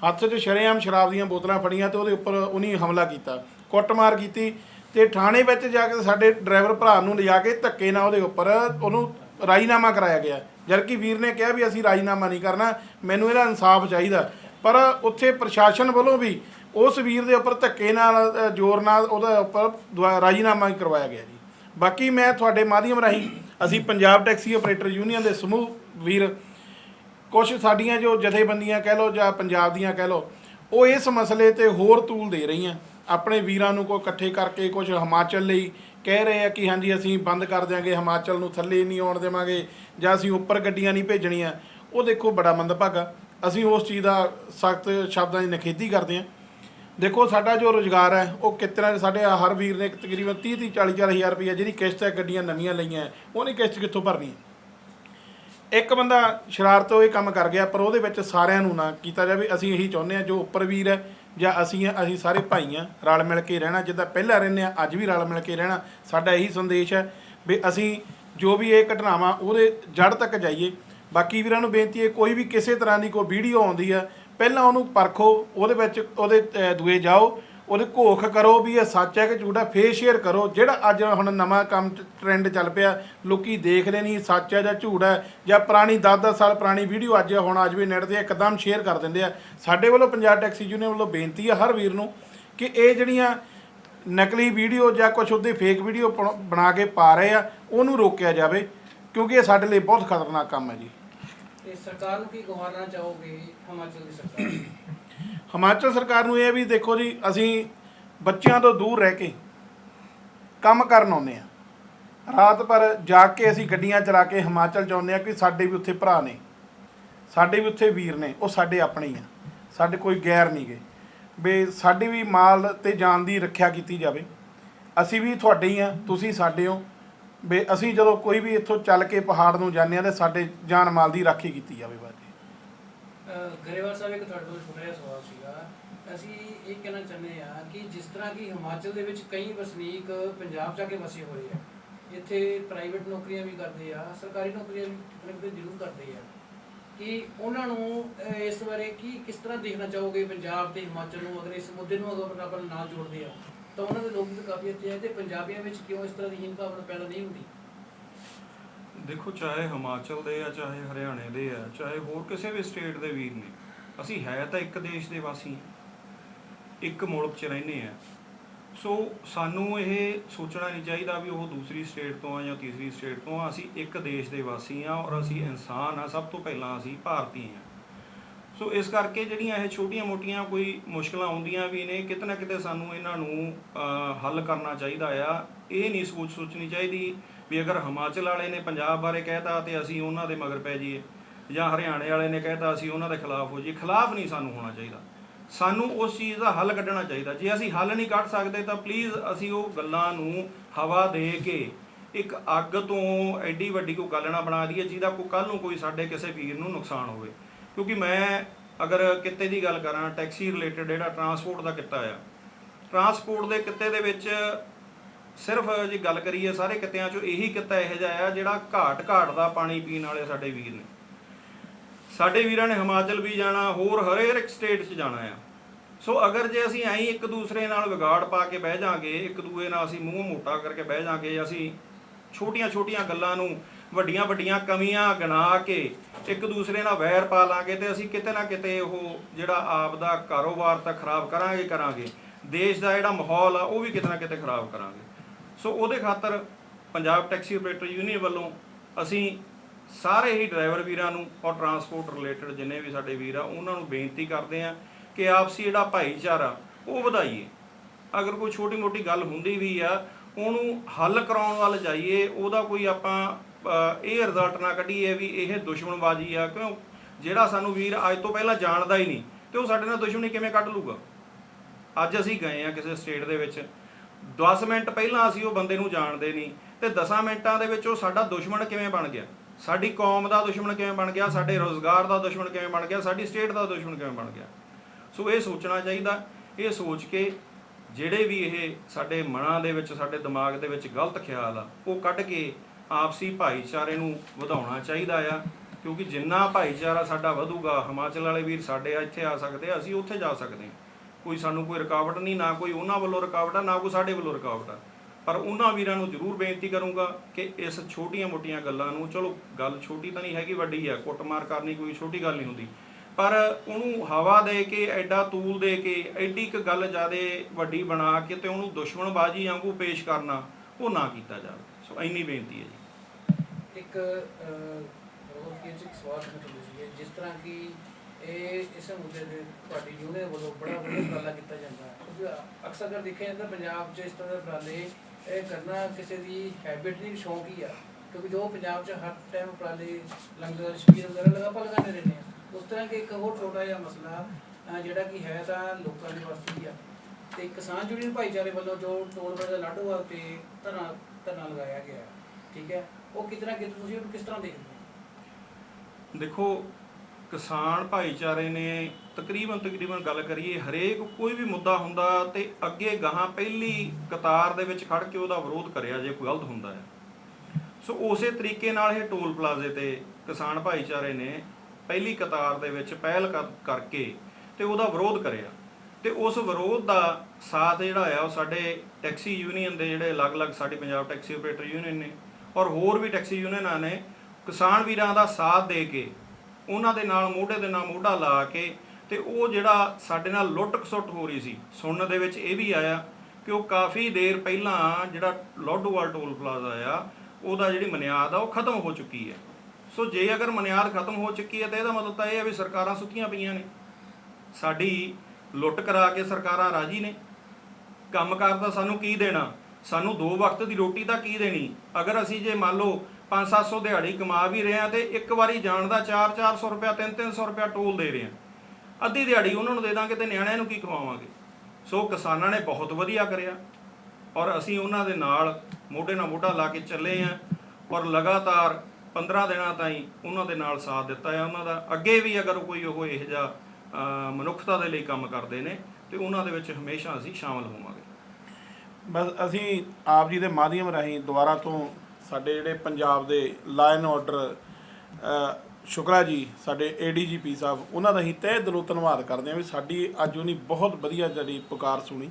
ਹੱਥ 'ਚ ਸ਼ਰੇਆਮ ਸ਼ਰਾਬ ਦੀਆਂ ਬੋਤਲਾਂ ਫੜੀਆਂ ਤੇ ਉਹਦੇ ਉੱਪਰ ਉਹਨੇ ਹਮਲਾ ਕੀਤਾ। ਕੁੱਟਮਾਰ ਕੀਤੀ ਤੇ ਥਾਣੇ ਵਿੱਚ ਜਾ ਕੇ ਸਾਡੇ ਡਰਾਈਵਰ ਭਰਾ ਨੂੰ ਲਿਜਾ ਕੇ ਧੱਕੇ ਨਾਲ ਉਹਦੇ ਉੱਪਰ ਉਹਨੂੰ ਰਾਜੀਨਾਮਾ ਕਰਾਇਆ ਗਿਆ। ਜਦਕਿ ਵੀਰ ਨੇ ਕਿਹਾ ਵੀ ਅਸੀਂ ਰਾਜੀਨਾਮਾ ਨਹੀਂ ਕਰਨਾ, ਮੈਨੂੰ ਇਹਦਾ ਇਨਸਾਫ ਚਾਹੀਦਾ। ਪਰ ਉੱਥੇ ਪ੍ਰਸ਼ਾਸਨ ਵੱਲੋਂ ਵੀ ਉਸ ਵੀਰ ਦੇ ਉੱਪਰ ਧੱਕੇ ਨਾਲ ਜ਼ੋਰ ਨਾਲ ਉਹਦੇ ਉੱਪਰ ਦੁਆ- ਰਾਜੀਨਾਮਾ ਕਰਵਾਇਆ ਗਿਆ ਜੀ। ਬਾਕੀ ਮੈਂ ਤੁਹਾਡੇ ਮਾਧਿਅਮ ਰਾਹੀਂ ਅਸੀਂ ਪੰਜਾਬ ਟੈਕਸੀ ਆਪਰੇਟਰ ਯੂਨੀਅਨ ਦੇ ਸਮੂਹ ਵੀਰ ਕੁਝ ਸਾਡੀਆਂ ਜੋ ਜਥੇਬੰਦੀਆਂ ਕਹਿ ਲਓ ਜਾਂ ਪੰਜਾਬ ਦੀਆਂ ਕਹਿ ਲਓ, ਉਹ ਇਸ ਮਸਲੇ ਤੇ ਹੋਰ ਤੂਲ ਦੇ ਰਹੀਆਂ। ਆਪਣੇ ਵੀਰਾਂ ਨੂੰ ਕੋਈ ਇਕੱਠੇ ਕਰਕੇ ਕੁਝ ਹਿਮਾਚਲ ਲਈ ਕਹਿ ਰਹੇ ਆ ਕਿ ਹਾਂਜੀ ਅਸੀਂ ਬੰਦ ਕਰ ਦਿਆਂਗੇ ਹਿਮਾਚਲ ਨੂੰ ਥੱਲੇ ਨਹੀਂ ਆਉਣ ਦੇਵਾਂਗੇ ਜਾਂ ਅਸੀਂ ਉੱਪਰ ਗੱਡੀਆਂ ਨਹੀਂ ਭੇਜਣੀਆਂ। ਉਹ ਦੇਖੋ ਬੜਾ ਮੰਦਭਾਗਾ। ਅਸੀਂ ਉਸ ਚੀਜ਼ ਦਾ ਸਖਤ ਸ਼ਬਦਾਂ ਦੀ ਨਿਖੇਧੀ ਕਰਦੇ ਹਾਂ। ਦੇਖੋ ਸਾਡਾ ਜੋ ਰੋਜ਼ਗਾਰ ਹੈ ਉਹ ਕਿਤਨਾ ਸਾਡੇ ਹਰ ਵੀਰ ਨੇ ਤਕਰੀਬਨ 30 30 40 40 ਹਜ਼ਾਰ ਰੁਪਏ ਜਿਹੜੀ ਕਿਸ਼ਤ ਹੈ ਗੱਡੀਆਂ ਨਵੀਆਂ ਲਈਆਂ ਹੈ, ਉਹਨੇ ਕਿਸ਼ਤ ਕਿੱਥੋਂ ਭਰਨੀ ਇੱਕ ਬੰਦਾ ਸ਼ਰਾਰਤ ਉਹ ਇਹ ਕੰਮ ਕਰ ਗਿਆ ਪਰ ਉਹਦੇ ਵਿੱਚ ਸਾਰਿਆਂ ਨੂੰ ਨਾ ਕੀਤਾ ਜਾਵੇ। ਅਸੀਂ ਇਹੀ ਚਾਹੁੰਦੇ ਹਾਂ ਜੋ ਉੱਪਰ ਵੀਰ ਹੈ ਜਾਂ ਅਸੀਂ ਹਾਂ, ਅਸੀਂ ਸਾਰੇ ਭਾਈ ਹਾਂ ਰਲ ਮਿਲ ਕੇ ਰਹਿਣਾ ਜਿੱਦਾਂ ਪਹਿਲਾਂ ਰਹਿੰਦੇ ਆ ਅੱਜ ਵੀ ਰਲ ਮਿਲ ਕੇ ਰਹਿਣਾ ਸਾਡਾ ਇਹੀ ਸੰਦੇਸ਼ ਹੈ ਵੀ ਅਸੀਂ ਜੋ ਵੀ ਇਹ ਘਟਨਾਵਾਂ ਉਹਦੇ ਜੜ ਤੱਕ ਜਾਈਏ। ਬਾਕੀ ਵੀਰਾਂ ਨੂੰ ਬੇਨਤੀ ਹੈ ਕੋਈ ਵੀ ਕਿਸੇ ਤਰ੍ਹਾਂ ਦੀ ਕੋਈ ਵੀਡੀਓ ਆਉਂਦੀ ਹੈ ਪਹਿਲਾਂ ਉਹਨੂੰ ਪਰਖੋ ਉਹਦੇ ਵਿੱਚ ਉਹਦੇ ਅਹ, ਦੂਏ ਜਾਓ ਉਹਦੀ ਘੋਖ ਕਰੋ ਵੀ ਇਹ ਸੱਚ ਹੈ ਕਿ ਝੂਠ ਹੈ, ਫੇਰ ਸ਼ੇਅਰ ਕਰੋ। ਜਿਹੜਾ ਅੱਜ ਹੁਣ ਨਵਾਂ ਕੰਮ ਟ੍ਰੈਂਡ ਚੱਲ ਪਿਆ, ਲੋਕੀ ਦੇਖਦੇ ਨਹੀਂ ਸੱਚ ਹੈ ਜਾਂ ਝੂਠ ਹੈ, ਜਾਂ ਪੁਰਾਣੀ 10-10 ਸਾਲ ਪੁਰਾਣੀ ਵੀਡੀਓ ਅੱਜ ਹੁਣ ਅੱਜ ਵੀ ਨੈਟ ਤੇ ਇੱਕਦਮ ਸ਼ੇਅਰ ਕਰ ਦਿੰਦੇ ਆ। ਸਾਡੇ ਵੱਲੋਂ ਪੰਜਾਬ ਟੈਕਸੀ ਯੂਨੀਅਨ ਵੱਲੋਂ ਬੇਨਤੀ ਹੈ ਹਰ ਵੀਰ ਨੂੰ ਕਿ ਇਹ ਜਿਹੜੀਆਂ ਨਕਲੀ ਵੀਡੀਓ ਜਾਂ ਕੁਝ ਉਹਦੇ ਫੇਕ ਵੀਡੀਓ ਬਣਾ ਕੇ ਪਾ ਰਹੇ ਆ, ਉਹਨੂੰ ਰੋਕਿਆ ਜਾਵੇ, ਕਿਉਂਕਿ ਇਹ ਸਾਡੇ ਲਈ ਬਹੁਤ ਖਤਰਨਾਕ ਕੰਮ ਹੈ ਜੀ। ਤੇ ਸਰਕਾਰ ਨੂੰ ਕੀ ਗੁਹਾਰਨਾ ਚਾਹੋਗੇ ਹਿਮਾਚਲ ਦੀ ਸਰਕਾਰ ਹਿਮਾਚਲ ਸਰਕਾਰ ਨੂੰ ਇਹ ਵੀ ਦੇਖੋ ਜੀ, ਅਸੀਂ ਬੱਚਿਆਂ ਤੋਂ ਦੂਰ ਰਹਿ ਕੇ ਕੰਮ ਕਰਨ ਆਉਂਦੇ ਆ ਰਾਤ ਪਰ ਜਾ ਕੇ ਅਸੀਂ ਗੱਡੀਆਂ ਚਲਾ ਕੇ ਹਿਮਾਚਲ ਜਾਂਦੇ ਆ ਕਿ ਸਾਡੇ ਵੀ ਉੱਥੇ ਭਰਾ ਨੇ, ਸਾਡੇ ਵੀ ਉੱਥੇ ਵੀਰ ਨੇ, ਉਹ ਸਾਡੇ ਆਪਣੇ ਹੀ ਆ, ਸਾਡੇ ਕੋਈ ਗੈਰ ਨਹੀਂ ਗਏ ਵੀ ਸਾਡੀ ਵੀ ਮਾਲ ਤੇ ਜਾਨ ਦੀ ਰੱਖਿਆ ਕੀਤੀ ਜਾਵੇ। ਅਸੀਂ ਵੀ ਤੁਹਾਡੇ ਹੀ ਆ, ਤੁਸੀਂ ਸਾਡੇ ਹੋ। ਵੀ ਅਸੀਂ ਜਦੋਂ ਕੋਈ ਵੀ ਇੱਥੋਂ ਚੱਲ ਕੇ ਪਹਾੜ ਨੂੰ ਜਾਂਦੇ ਆ ਤੇ ਸਾਡੇ ਜਾਨ ਮਾਲ ਦੀ ਰਾਖੀ ਕੀਤੀ ਜਾਵੇ ਬਾਜੀ ਅਹ ਗਰੇਵਾਲ ਸਾਹਿਬ, ਇੱਕ ਤੁਹਾਡੇ ਤੋਂ ਛੋਟਾ ਜਿਹਾ ਸਵਾਲ ਸੀਗਾ। ਅਸੀਂ ਇਹ ਕਹਿਣਾ ਚਾਹੁੰਦੇ ਆ ਕਿ ਜਿਸ ਤਰ੍ਹਾਂ ਕਿ ਹਿਮਾਚਲ ਦੇ ਵਿੱਚ ਕਈ ਵਸਨੀਕ ਪੰਜਾਬ ਜਾ ਕੇ ਵਸੇ ਹੋਏ ਆ, ਇੱਥੇ ਪ੍ਰਾਈਵੇਟ ਨੌਕਰੀਆਂ ਵੀ ਕਰਦੇ ਆ, ਸਰਕਾਰੀ ਨੌਕਰੀਆਂ ਵੀ ਕਿਤੇ ਜ਼ਰੂਰ ਕਰਦੇ ਆ। ਕਿ ਉਹਨਾਂ ਨੂੰ ਇਸ ਬਾਰੇ ਕੀ, ਕਿਸ ਤਰ੍ਹਾਂ ਦੇਖਣਾ ਚਾਹੋਗੇ ਪੰਜਾਬ ਤੇ ਹਿਮਾਚਲ ਨੂੰ, ਅਗਰ ਇਸ ਮੁੱਦੇ ਨੂੰ ਅਗਰ ਆਪਾਂ ਨਾਲ ਜੋੜਦੇ ਆ, ਤਾਂ ਉਹਨਾਂ ਦੇ ਲੋਕ ਵੀ ਤਾਂ ਕਾਫੀ ਅੱਛੇ ਆ ਤੇ ਪੰਜਾਬੀਆਂ ਵਿੱਚ ਕਿਉਂ ਇਸ ਤਰ੍ਹਾਂ ਦੀ ਹੀਨ ਭਾਵਨਾ ਪੈਦਾ ਨਹੀਂ ਹੁੰਦੀ? ਦੇਖੋ ਚਾਹੇ ਹਿਮਾਚਲ ਦੇ ਆ, ਚਾਹੇ ਹਰਿਆਣੇ ਦੇ ਆ, ਚਾਹੇ ਹੋਰ ਕਿਸੇ ਵੀ ਸਟੇਟ ਦੇ ਵੀਰ ਨੇ, ਅਸੀਂ ਹੈ ਤਾਂ ਇੱਕ ਦੇਸ਼ ਦੇ ਵਾਸੀ ਹਾਂ। ਇੱਕ ਮੁਲਕ 'ਚ ਰਹਿੰਦੇ ਆ ਸੋ ਸਾਨੂੰ ਇਹ ਸੋਚਣਾ ਨਹੀਂ ਚਾਹੀਦਾ ਵੀ ਉਹ ਦੂਸਰੀ ਸਟੇਟ ਤੋਂ ਆ ਜਾਂ ਤੀਸਰੀ ਸਟੇਟ ਤੋਂ ਆ। ਅਸੀਂ ਇੱਕ ਦੇਸ਼ ਦੇ ਵਾਸੀ ਆ ਔਰ ਅਸੀਂ ਇਨਸਾਨ ਆ ਸਭ ਤੋਂ ਪਹਿਲਾਂ ਅਸੀਂ ਭਾਰਤੀ ਆ ਸੋ ਇਸ ਕਰਕੇ ਜਿਹੜੀਆਂ ਇਹ ਛੋਟੀਆਂ-ਮੋਟੀਆਂ ਕੋਈ ਮੁਸ਼ਕਲਾਂ ਆਉਂਦੀਆਂ ਵੀ ਨੇ, ਕਿਤੇ ਨਾ ਕਿਤੇ ਸਾਨੂੰ ਇਹਨਾਂ ਨੂੰ ਹੱਲ ਕਰਨਾ ਚਾਹੀਦਾ ਆ। ਇਹ ਨਹੀਂ ਸੋਚ ਸੋਚਣੀ ਚਾਹੀਦੀ ਵੀ ਅਗਰ ਹਿਮਾਚਲ ਵਾਲੇ ਨੇ ਪੰਜਾਬ ਬਾਰੇ ਕਹਿਤਾ ਤੇ ਅਸੀਂ ਉਹਨਾਂ ਦੇ ਮਗਰ ਪੈ ਜਾਈਏ, ਜਾਂ ਹਰਿਆਣੇ ਵਾਲੇ ਨੇ ਕਹਿਤਾ ਅਸੀਂ ਉਹਨਾਂ ਦੇ ਖਿਲਾਫ ਹੋ ਜਾਈਏ, ਖਿਲਾਫ ਨਹੀਂ ਸਾਨੂੰ ਹੋਣਾ ਚਾਹੀਦਾ। ਸਾਨੂੰ ਉਸ ਚੀਜ਼ ਦਾ ਹੱਲ ਕੱਢਣਾ ਚਾਹੀਦਾ। ਜੇ ਅਸੀਂ ਹੱਲ ਨਹੀਂ ਕੱਢ ਸਕਦੇ ਤਾਂ ਪਲੀਜ਼ ਅਸੀਂ ਉਹ ਗੱਲਾਂ ਨੂੰ ਹਵਾ ਦੇ ਕੇ ਇੱਕ ਅੱਗ ਤੋਂ ਐਡੀ ਵੱਡੀ ਕੋਈ ਗੱਲ ਨਾ ਬਣਾ ਦਈਏ, ਜਿਹਦਾ ਕੋਈ ਕੱਲ ਨੂੰ ਕੋਈ ਸਾਡੇ ਕਿਸੇ ਵੀਰ ਨੂੰ ਨੁਕਸਾਨ ਹੋਵੇ। ਕਿਉਂਕਿ ਮੈਂ ਅਗਰ ਕਿੱਤੇ ਦੀ ਗੱਲ ਕਰਾਂ, ਟੈਕਸੀ ਰਿਲੇਟਡ ਜਿਹੜਾ ਟਰਾਂਸਪੋਰਟ ਦਾ ਕਿੱਤਾ ਆ ਟਰਾਂਸਪੋਰਟ ਦੇ ਕਿੱਤੇ ਦੇ ਵਿੱਚ ਸਿਰਫ ਜੇ ਗੱਲ ਕਰੀਏ ਸਾਰੇ ਕਿੱਤਿਆਂ 'ਚੋਂ ਇਹੀ ਕਿੱਤਾ ਇਹੋ ਜਿਹਾ ਆ ਜਿਹੜਾ ਘਾਟ ਘਾਟ ਦਾ ਪਾਣੀ ਪੀਣ ਵਾਲੇ ਸਾਡੇ ਵੀਰ ਨੇ। ਸਾਡੇ ਵੀਰਾਂ ਨੇ ਹਿਮਾਚਲ ਵੀ ਜਾਣਾ, ਹੋਰ ਹਰੇਕ ਸਟੇਟ 'ਚ ਜਾਣਾ ਆ। ਸੋ ਅਗਰ ਜੇ ਅਸੀਂ ਐਂ ਇੱਕ ਦੂਸਰੇ ਨਾਲ ਵਿਗਾੜ ਪਾ ਕੇ ਬਹਿ ਜਾਾਂਗੇ, ਇੱਕ ਦੂਏ ਨਾਲ ਅਸੀਂ ਮੂੰਹ ਮੋਟਾ ਕਰਕੇ ਬਹਿ ਜਾਾਂਗੇ, ਅਸੀਂ ਛੋਟੀਆਂ-ਛੋਟੀਆਂ ਗੱਲਾਂ ਨੂੰ ਵੱਡੀਆਂ-ਵੱਡੀਆਂ ਕਮੀਆਂ ਗਿਣਾ ਕੇ ਇੱਕ ਦੂਸਰੇ ਨਾਲ ਵੈਰ ਪਾ ਲਾਂਗੇ ਤੇ ਅਸੀਂ ਕਿਤੇ ਨਾ ਕਿਤੇ ਉਹ ਜਿਹੜਾ ਆਪ ਦਾ ਕਾਰੋਬਾਰ ਤਾਂ ਖਰਾਬ ਕਰਾਂਗੇ ਕਰਾਂਗੇ। ਦੇਸ਼ ਦਾ ਜਿਹੜਾ ਮਾਹੌਲ ਆ, ਉਹ ਵੀ ਕਿਤੇ ਨਾ ਕਿਤੇ ਖਰਾਬ ਕਰਾਂਗੇ। ਸੋ ਉਹਦੇ ਖਾਤਰ ਪੰਜਾਬ ਟੈਕਸੀ ਆਪਰੇਟਰ ਯੂਨੀਅਨ ਵੱਲੋਂ ਅਸੀਂ ਸਾਰੇ ਹੀ ਡਰਾਈਵਰ ਵੀਰਾਂ ਨੂੰ ਔਰ ਟਰਾਂਸਪੋਰਟ ਰਿਲੇਟਡ ਜਿੰਨੇ ਵੀ ਸਾਡੇ ਵੀਰ ਆ, ਉਹਨਾਂ ਨੂੰ ਬੇਨਤੀ ਕਰਦੇ ਆ ਕਿ ਆਪਸੀ ਜਿਹੜਾ ਭਾਈਚਾਰਾ, ਉਹ ਵਧਾਈਏ। ਅਗਰ ਕੋਈ ਛੋਟੀ ਮੋਟੀ ਗੱਲ ਹੁੰਦੀ ਵੀ ਆ, ਉਹਨੂੰ ਹੱਲ ਕਰਾਉਣ ਵੱਲ ਜਾਈਏ, ਉਹਦਾ ਕੋਈ ਆਪਾਂ ਇਹ ਰਿਜ਼ਲਟ ਨਾ ਕੱਢੀਏ ਵੀ ਇਹ ਦੁਸ਼ਮਣਬਾਜ਼ੀ ਆ, ਕਿਉਂ? ਜਿਹੜਾ ਸਾਨੂੰ ਵੀਰ ਅੱਜ ਤੋਂ ਪਹਿਲਾਂ ਜਾਣਦਾ ਹੀ ਨਹੀਂ, ਤੇ ਉਹ ਸਾਡੇ ਨਾਲ ਦੁਸ਼ਮਣੀ ਕਿਵੇਂ ਕੱਢ ਲੂਗਾ? ਅੱਜ ਅਸੀਂ ਗਏ ਆ ਕਿਸੇ ਸਟੇਟ ਦੇ ਵਿੱਚ 10 ਮਿੰਟ ਪਹਿਲਾਂ ਅਸੀਂ ਉਹ ਬੰਦੇ ਨੂੰ ਜਾਣਦੇ ਨਹੀਂ ਤੇ 10 ਮਿੰਟਾਂ ਦੇ ਵਿੱਚ ਉਹ ਸਾਡਾ ਦੁਸ਼ਮਣ ਕਿਵੇਂ ਬਣ ਗਿਆ? ਸਾਡੀ ਕੌਮ ਦਾ ਦੁਸ਼ਮਣ ਕਿਵੇਂ ਬਣ ਗਿਆ? ਸਾਡੇ ਰੋਜ਼ਗਾਰ ਦਾ ਦੁਸ਼ਮਣ ਕਿਵੇਂ ਬਣ ਗਿਆ? ਸਾਡੀ ਸਟੇਟ ਦਾ ਦੁਸ਼ਮਣ ਕਿਵੇਂ ਬਣ ਗਿਆ? ਸੋ ਇਹ ਸੋਚਣਾ ਚਾਹੀਦਾ। ਇਹ ਸੋਚ ਕੇ ਜਿਹੜੇ ਵੀ ਇਹ ਸਾਡੇ ਮਨਾਂ ਦੇ ਵਿੱਚ, ਸਾਡੇ ਦਿਮਾਗ ਦੇ ਵਿੱਚ ਗਲਤ ਖਿਆਲ ਆ, ਉਹ ਕੱਢ ਕੇ ਆਪਸੀ ਭਾਈਚਾਰੇ ਨੂੰ ਵਧਾਉਣਾ ਚਾਹੀਦਾ ਆ। ਕਿਉਂਕਿ ਜਿੰਨਾ ਭਾਈਚਾਰਾ ਸਾਡਾ ਵਧੂਗਾ, ਹਿਮਾਚਲ ਵਾਲੇ ਵੀਰ ਸਾਡੇ ਇੱਥੇ ਆ ਸਕਦੇ ਆ, ਅਸੀਂ ਉੱਥੇ ਜਾ ਸਕਦੇ ਹਾਂ। ਕੋਈ ਸਾਨੂੰ ਕੋਈ ਰੁਕਾਵਟ ਨਹੀਂ, ਨਾ ਕੋਈ ਉਹਨਾਂ ਵੱਲੋਂ ਰੁਕਾਵਟ ਆ, ਨਾ ਕੋਈ ਸਾਡੇ ਵੱਲੋਂ ਰੁਕਾਵਟ ਆ। ਪਰ ਉਹਨਾਂ ਵੀਰਾਂ ਨੂੰ ਜ਼ਰੂਰ ਬੇਨਤੀ ਕਰੂੰਗਾ ਕਿ ਇਸ ਛੋਟੀਆਂ-ਮੋਟੀਆਂ ਗੱਲਾਂ ਨੂੰ, ਚਲੋ ਗੱਲ ਛੋਟੀ ਤਾਂ ਨਹੀਂ ਹੈਗੀ, ਵੱਡੀ ਆ, ਕੁੱਟਮਾਰ ਕਰਨੀ ਕੋਈ ਛੋਟੀ ਗੱਲ ਨਹੀਂ ਹੁੰਦੀ। ਪਰ ਉਹਨੂੰ ਹਵਾ ਦੇ ਕੇ, ਐਡਾ ਤੂਲ ਦੇ ਕੇ, ਐਡੀ ਇੱਕ ਗੱਲ ਜਿਆਦੇ ਵੱਡੀ ਬਣਾ ਕੇ ਤੇ ਉਹਨੂੰ ਦੁਸ਼ਮਣਬਾਜ਼ੀ ਵਾਂਗੂ ਪੇਸ਼ ਕਰਨਾ, ਉਹ ਨਾ ਕੀਤਾ ਜਾਵੇ। ਸੋ ਇੰਨੀ ਬੇਨਤੀ ਹੈ ਜੀ। ਇੱਕ ਰੋਜ਼ ਕੀ ਸਵਾਲ ਕਰਨਾ ਜਿਸ ਤਰ੍ਹਾਂ ਕਿ ਇਹ ਇਸ ਮੁੱਦੇ ਦੇ, ਤੁਹਾਡੀ ਯੂਨੀਅਨ ਵੱਲੋਂ ਬੜਾ ਵਧੀਆ ਉਪਰਾਲਾ ਕੀਤਾ ਜਾਂਦਾ ਹੈ। ਕਿਉਂਕਿ ਅਕਸਰ ਅਗਰ ਦੇਖਿਆ ਜਾਂਦਾ ਪੰਜਾਬ 'ਚ ਇਸ ਤਰ੍ਹਾਂ ਦੇ ਉਪਰਾਲੇ, ਇਹ ਕਰਨਾ ਕਿਸੇ ਦੀ ਹੈਬਿਟ ਨਹੀਂ ਸ਼ੌਂਕ ਹੀ ਆ। ਕਿਉਂਕਿ ਜੋ ਪੰਜਾਬ 'ਚ ਹਰ ਟਾਈਮ ਉਪਰਾਲੇ ਲੰਗਰ ਸ਼ਬੀਰ ਵਗੈਰਾ ਲਗਾਪਾ ਲਗਾਉਂਦੇ ਰਹਿੰਦੇ ਆ। ਉਸ ਤਰ੍ਹਾਂ ਕਿ ਇੱਕ ਹੋਰ ਛੋਟਾ ਜਿਹਾ ਮਸਲਾ ਜਿਹੜਾ ਕਿ ਹੈ ਤਾਂ ਲੋਕਾਂ ਦੇ ਵਾਸਤੇ ਹੀ ਆ। ਤੇ ਕਿਸਾਨ ਯੂਨੀਅਨ ਭਾਈਚਾਰੇ ਵੱਲੋਂ ਜੋ ਟੋਲ ਬੜਾ ਲਾਡੋਵਾਲ ਤੇ ਧਰਨਾ ਧਰਨਾ ਲਗਾਇਆ ਗਿਆ ਠੀਕ ਹੈ? ਉਹ ਕਿਤਨਾ ਕਿ ਤੁਸੀਂ ਉਹਨੂੰ ਕਿਸ ਤਰ੍ਹਾਂ ਦੇਖਦੇ ਹੋ? ਦੇਖੋ ਕਿਸਾਨ ਭਾਈਚਾਰੇ ਨੇ ਤਕਰੀਬਨ ਤਕਰੀਬਨ ਗੱਲ ਕਰੀਏ, ਹਰੇਕ ਕੋਈ ਵੀ ਮੁੱਦਾ ਹੁੰਦਾ ਤੇ ਅੱਗੇ ਗਾਹਾਂ ਪਹਿਲੀ ਕਤਾਰ ਦੇ ਵਿੱਚ ਖੜ ਕੇ ਉਹਦਾ ਵਿਰੋਧ ਕਰਿਆ ਜੇ ਕੋਈ ਗਲਤ ਹੁੰਦਾ ਹੈ। ਸੋ ਉਸੇ ਤਰੀਕੇ ਨਾਲ ਇਹ ਟੋਲ ਪਲਾਜ਼ੇ ਤੇ ਕਿਸਾਨ ਭਾਈਚਾਰੇ ਨੇ ਪਹਿਲੀ ਕਤਾਰ ਦੇ ਵਿੱਚ ਪਹਿਲ ਕਰ- ਕਰਕੇ ਤੇ ਉਹਦਾ ਵਿਰੋਧ ਕਰਿਆ। ਤੇ ਉਸ ਵਿਰੋਧ ਦਾ ਸਾਥ ਜਿਹੜਾ ਆ ਉਹ ਸਾਡੇ ਟੈਕਸੀ ਯੂਨੀਅਨ ਦੇ ਜਿਹੜੇ ਅਲੱਗ-ਅਲੱਗ ਸਾਡੇ ਪੰਜਾਬ ਟੈਕਸੀ ਆਪਰੇਟਰ ਯੂਨੀਅਨ ਨੇ ਔਰ ਹੋਰ ਵੀ ਟੈਕਸੀ ਯੂਨੀਅਨਾਂ ਨੇ ਕਿਸਾਨ ਵੀਰਾਂ ਦਾ ਸਾਥ ਦੇ ਕੇ ਉਹਨਾਂ ਦੇ ਨਾਲ ਮੋਢੇ ਦੇ ਨਾਲ ਮੋਢਾ ਲਾ ਕੇ ਤੇ ਉਹ ਜਿਹੜਾ ਸਾਡੇ ਨਾਲ ਲੁੱਟ ਖਸੁੱਟ ਹੋ ਰਹੀ ਸੀ, ਸੁਣਨ ਦੇ ਵਿੱਚ ਇਹ ਵੀ ਆਇਆ ਕਿ ਉਹ ਕਾਫੀ ਦੇਰ ਪਹਿਲਾਂ ਜਿਹੜਾ ਲੋਡੋਵਾਲ ਟੋਲ ਪਲਾਜ਼ਾ ਆ, ਉਹਦਾ ਜਿਹੜੀ ਮਨਿਆਦ ਆ, ਉਹ ਖਤਮ ਹੋ ਚੁੱਕੀ ਹੈ। ਸੋ ਜੇ ਅਗਰ ਮਨਿਆਦ ਖਤਮ ਹੋ ਚੁੱਕੀ ਹੈ, ਤਾਂ ਇਹਦਾ ਮਤਲਬ ਤਾਂ ਇਹ ਹੈ ਵੀ ਸਰਕਾਰਾਂ ਸੁੱਤੀਆਂ ਪਈਆਂ ਨੇ। ਸਾਡੀ ਲੁੱਟ ਕਰਾ ਕੇ ਸਰਕਾਰਾਂ ਰਾਜੀ ਨੇ। ਕੰਮ ਕਰਦਾ ਸਾਨੂੰ ਕੀ ਦੇਣਾ? ਸਾਨੂੰ ਦੋ ਵਕਤ ਦੀ ਰੋਟੀ ਤਾਂ ਕੀ ਦੇਣੀ? ਅਗਰ ਅਸੀਂ ਜੇ ਮੰਨ ਲਓ 5-700 ਦਿਹਾੜੀ ਕਮਾ ਵੀ ਰਹੇ ਆ ਤੇ ਇੱਕ ਵਾਰੀ ਜਾਣ ਦਾ 4-400 ਰੁਪਇਆ 3-300 ਰੁਪਇਆ ਟੋਲ ਦੇ ਰਹੇ ਆ। ਅੱਧੀ ਦਿਹਾੜੀ ਉਹਨਾਂ ਨੂੰ ਦੇ ਦਾਂਗੇ ਤੇ ਨਿਆਣਿਆਂ ਨੂੰ ਕੀ ਖਵਾਵਾਂਗੇ? ਸੋ ਕਿਸਾਨਾਂ ਨੇ ਬਹੁਤ ਵਧੀਆ ਕਰਿਆ ਔਰ ਅਸੀਂ ਉਹਨਾਂ ਦੇ ਨਾਲ ਮੋਢੇ ਨਾਲ ਮੋਢਾ ਲਾ ਕੇ ਚੱਲੇ ਆ ਔਰ ਲਗਾਤਾਰ 15 ਦਿਨਾਂ ਤਾਈਂ ਉਹਨਾਂ ਦੇ ਨਾਲ ਸਾਥ ਦਿੱਤਾ ਹੈ ਉਹਨਾਂ ਦਾ। ਅੱਗੇ ਵੀ ਅਗਰ ਕੋਈ ਉਹ ਇਹੋ ਜਿਹਾ ਮਨੁੱਖਤਾ ਦੇ ਲਈ ਕੰਮ ਕਰਦੇ ਨੇ ਤੇ ਉਹਨਾਂ ਦੇ ਵਿੱਚ ਹਮੇਸ਼ਾ ਅਸੀਂ ਸ਼ਾਮਲ ਹੋਵਾਂਗੇ। ਬਸ ਅਸੀਂ ਆਪ ਜੀ ਦੇ ਮਾਧਿਅਮ ਰਾਹੀਂ ਦੁਬਾਰਾ ਤੋਂ ਸਾਡੇ ਜਿਹੜੇ ਪੰਜਾਬ ਦੇ ਲਾਇਨ ਆਰਡਰ ਸ਼ੁਕਲਾ ਜੀ, ਸਾਡੇ ਏਡੀਜੀਪੀ ਸਾਹਿਬ, ਉਹਨਾਂ ਦਾ ਹੀ ਤਹਿ ਦਿਲੋਂ ਧੰਨਵਾਦ ਕਰਦੇ ਹਾਂ ਵੀ ਸਾਡੀ ਅੱਜ ਉਹਨੀ ਬਹੁਤ ਵਧੀਆ ਜਿਹੜੀ ਪੁਕਾਰ ਸੁਣੀ।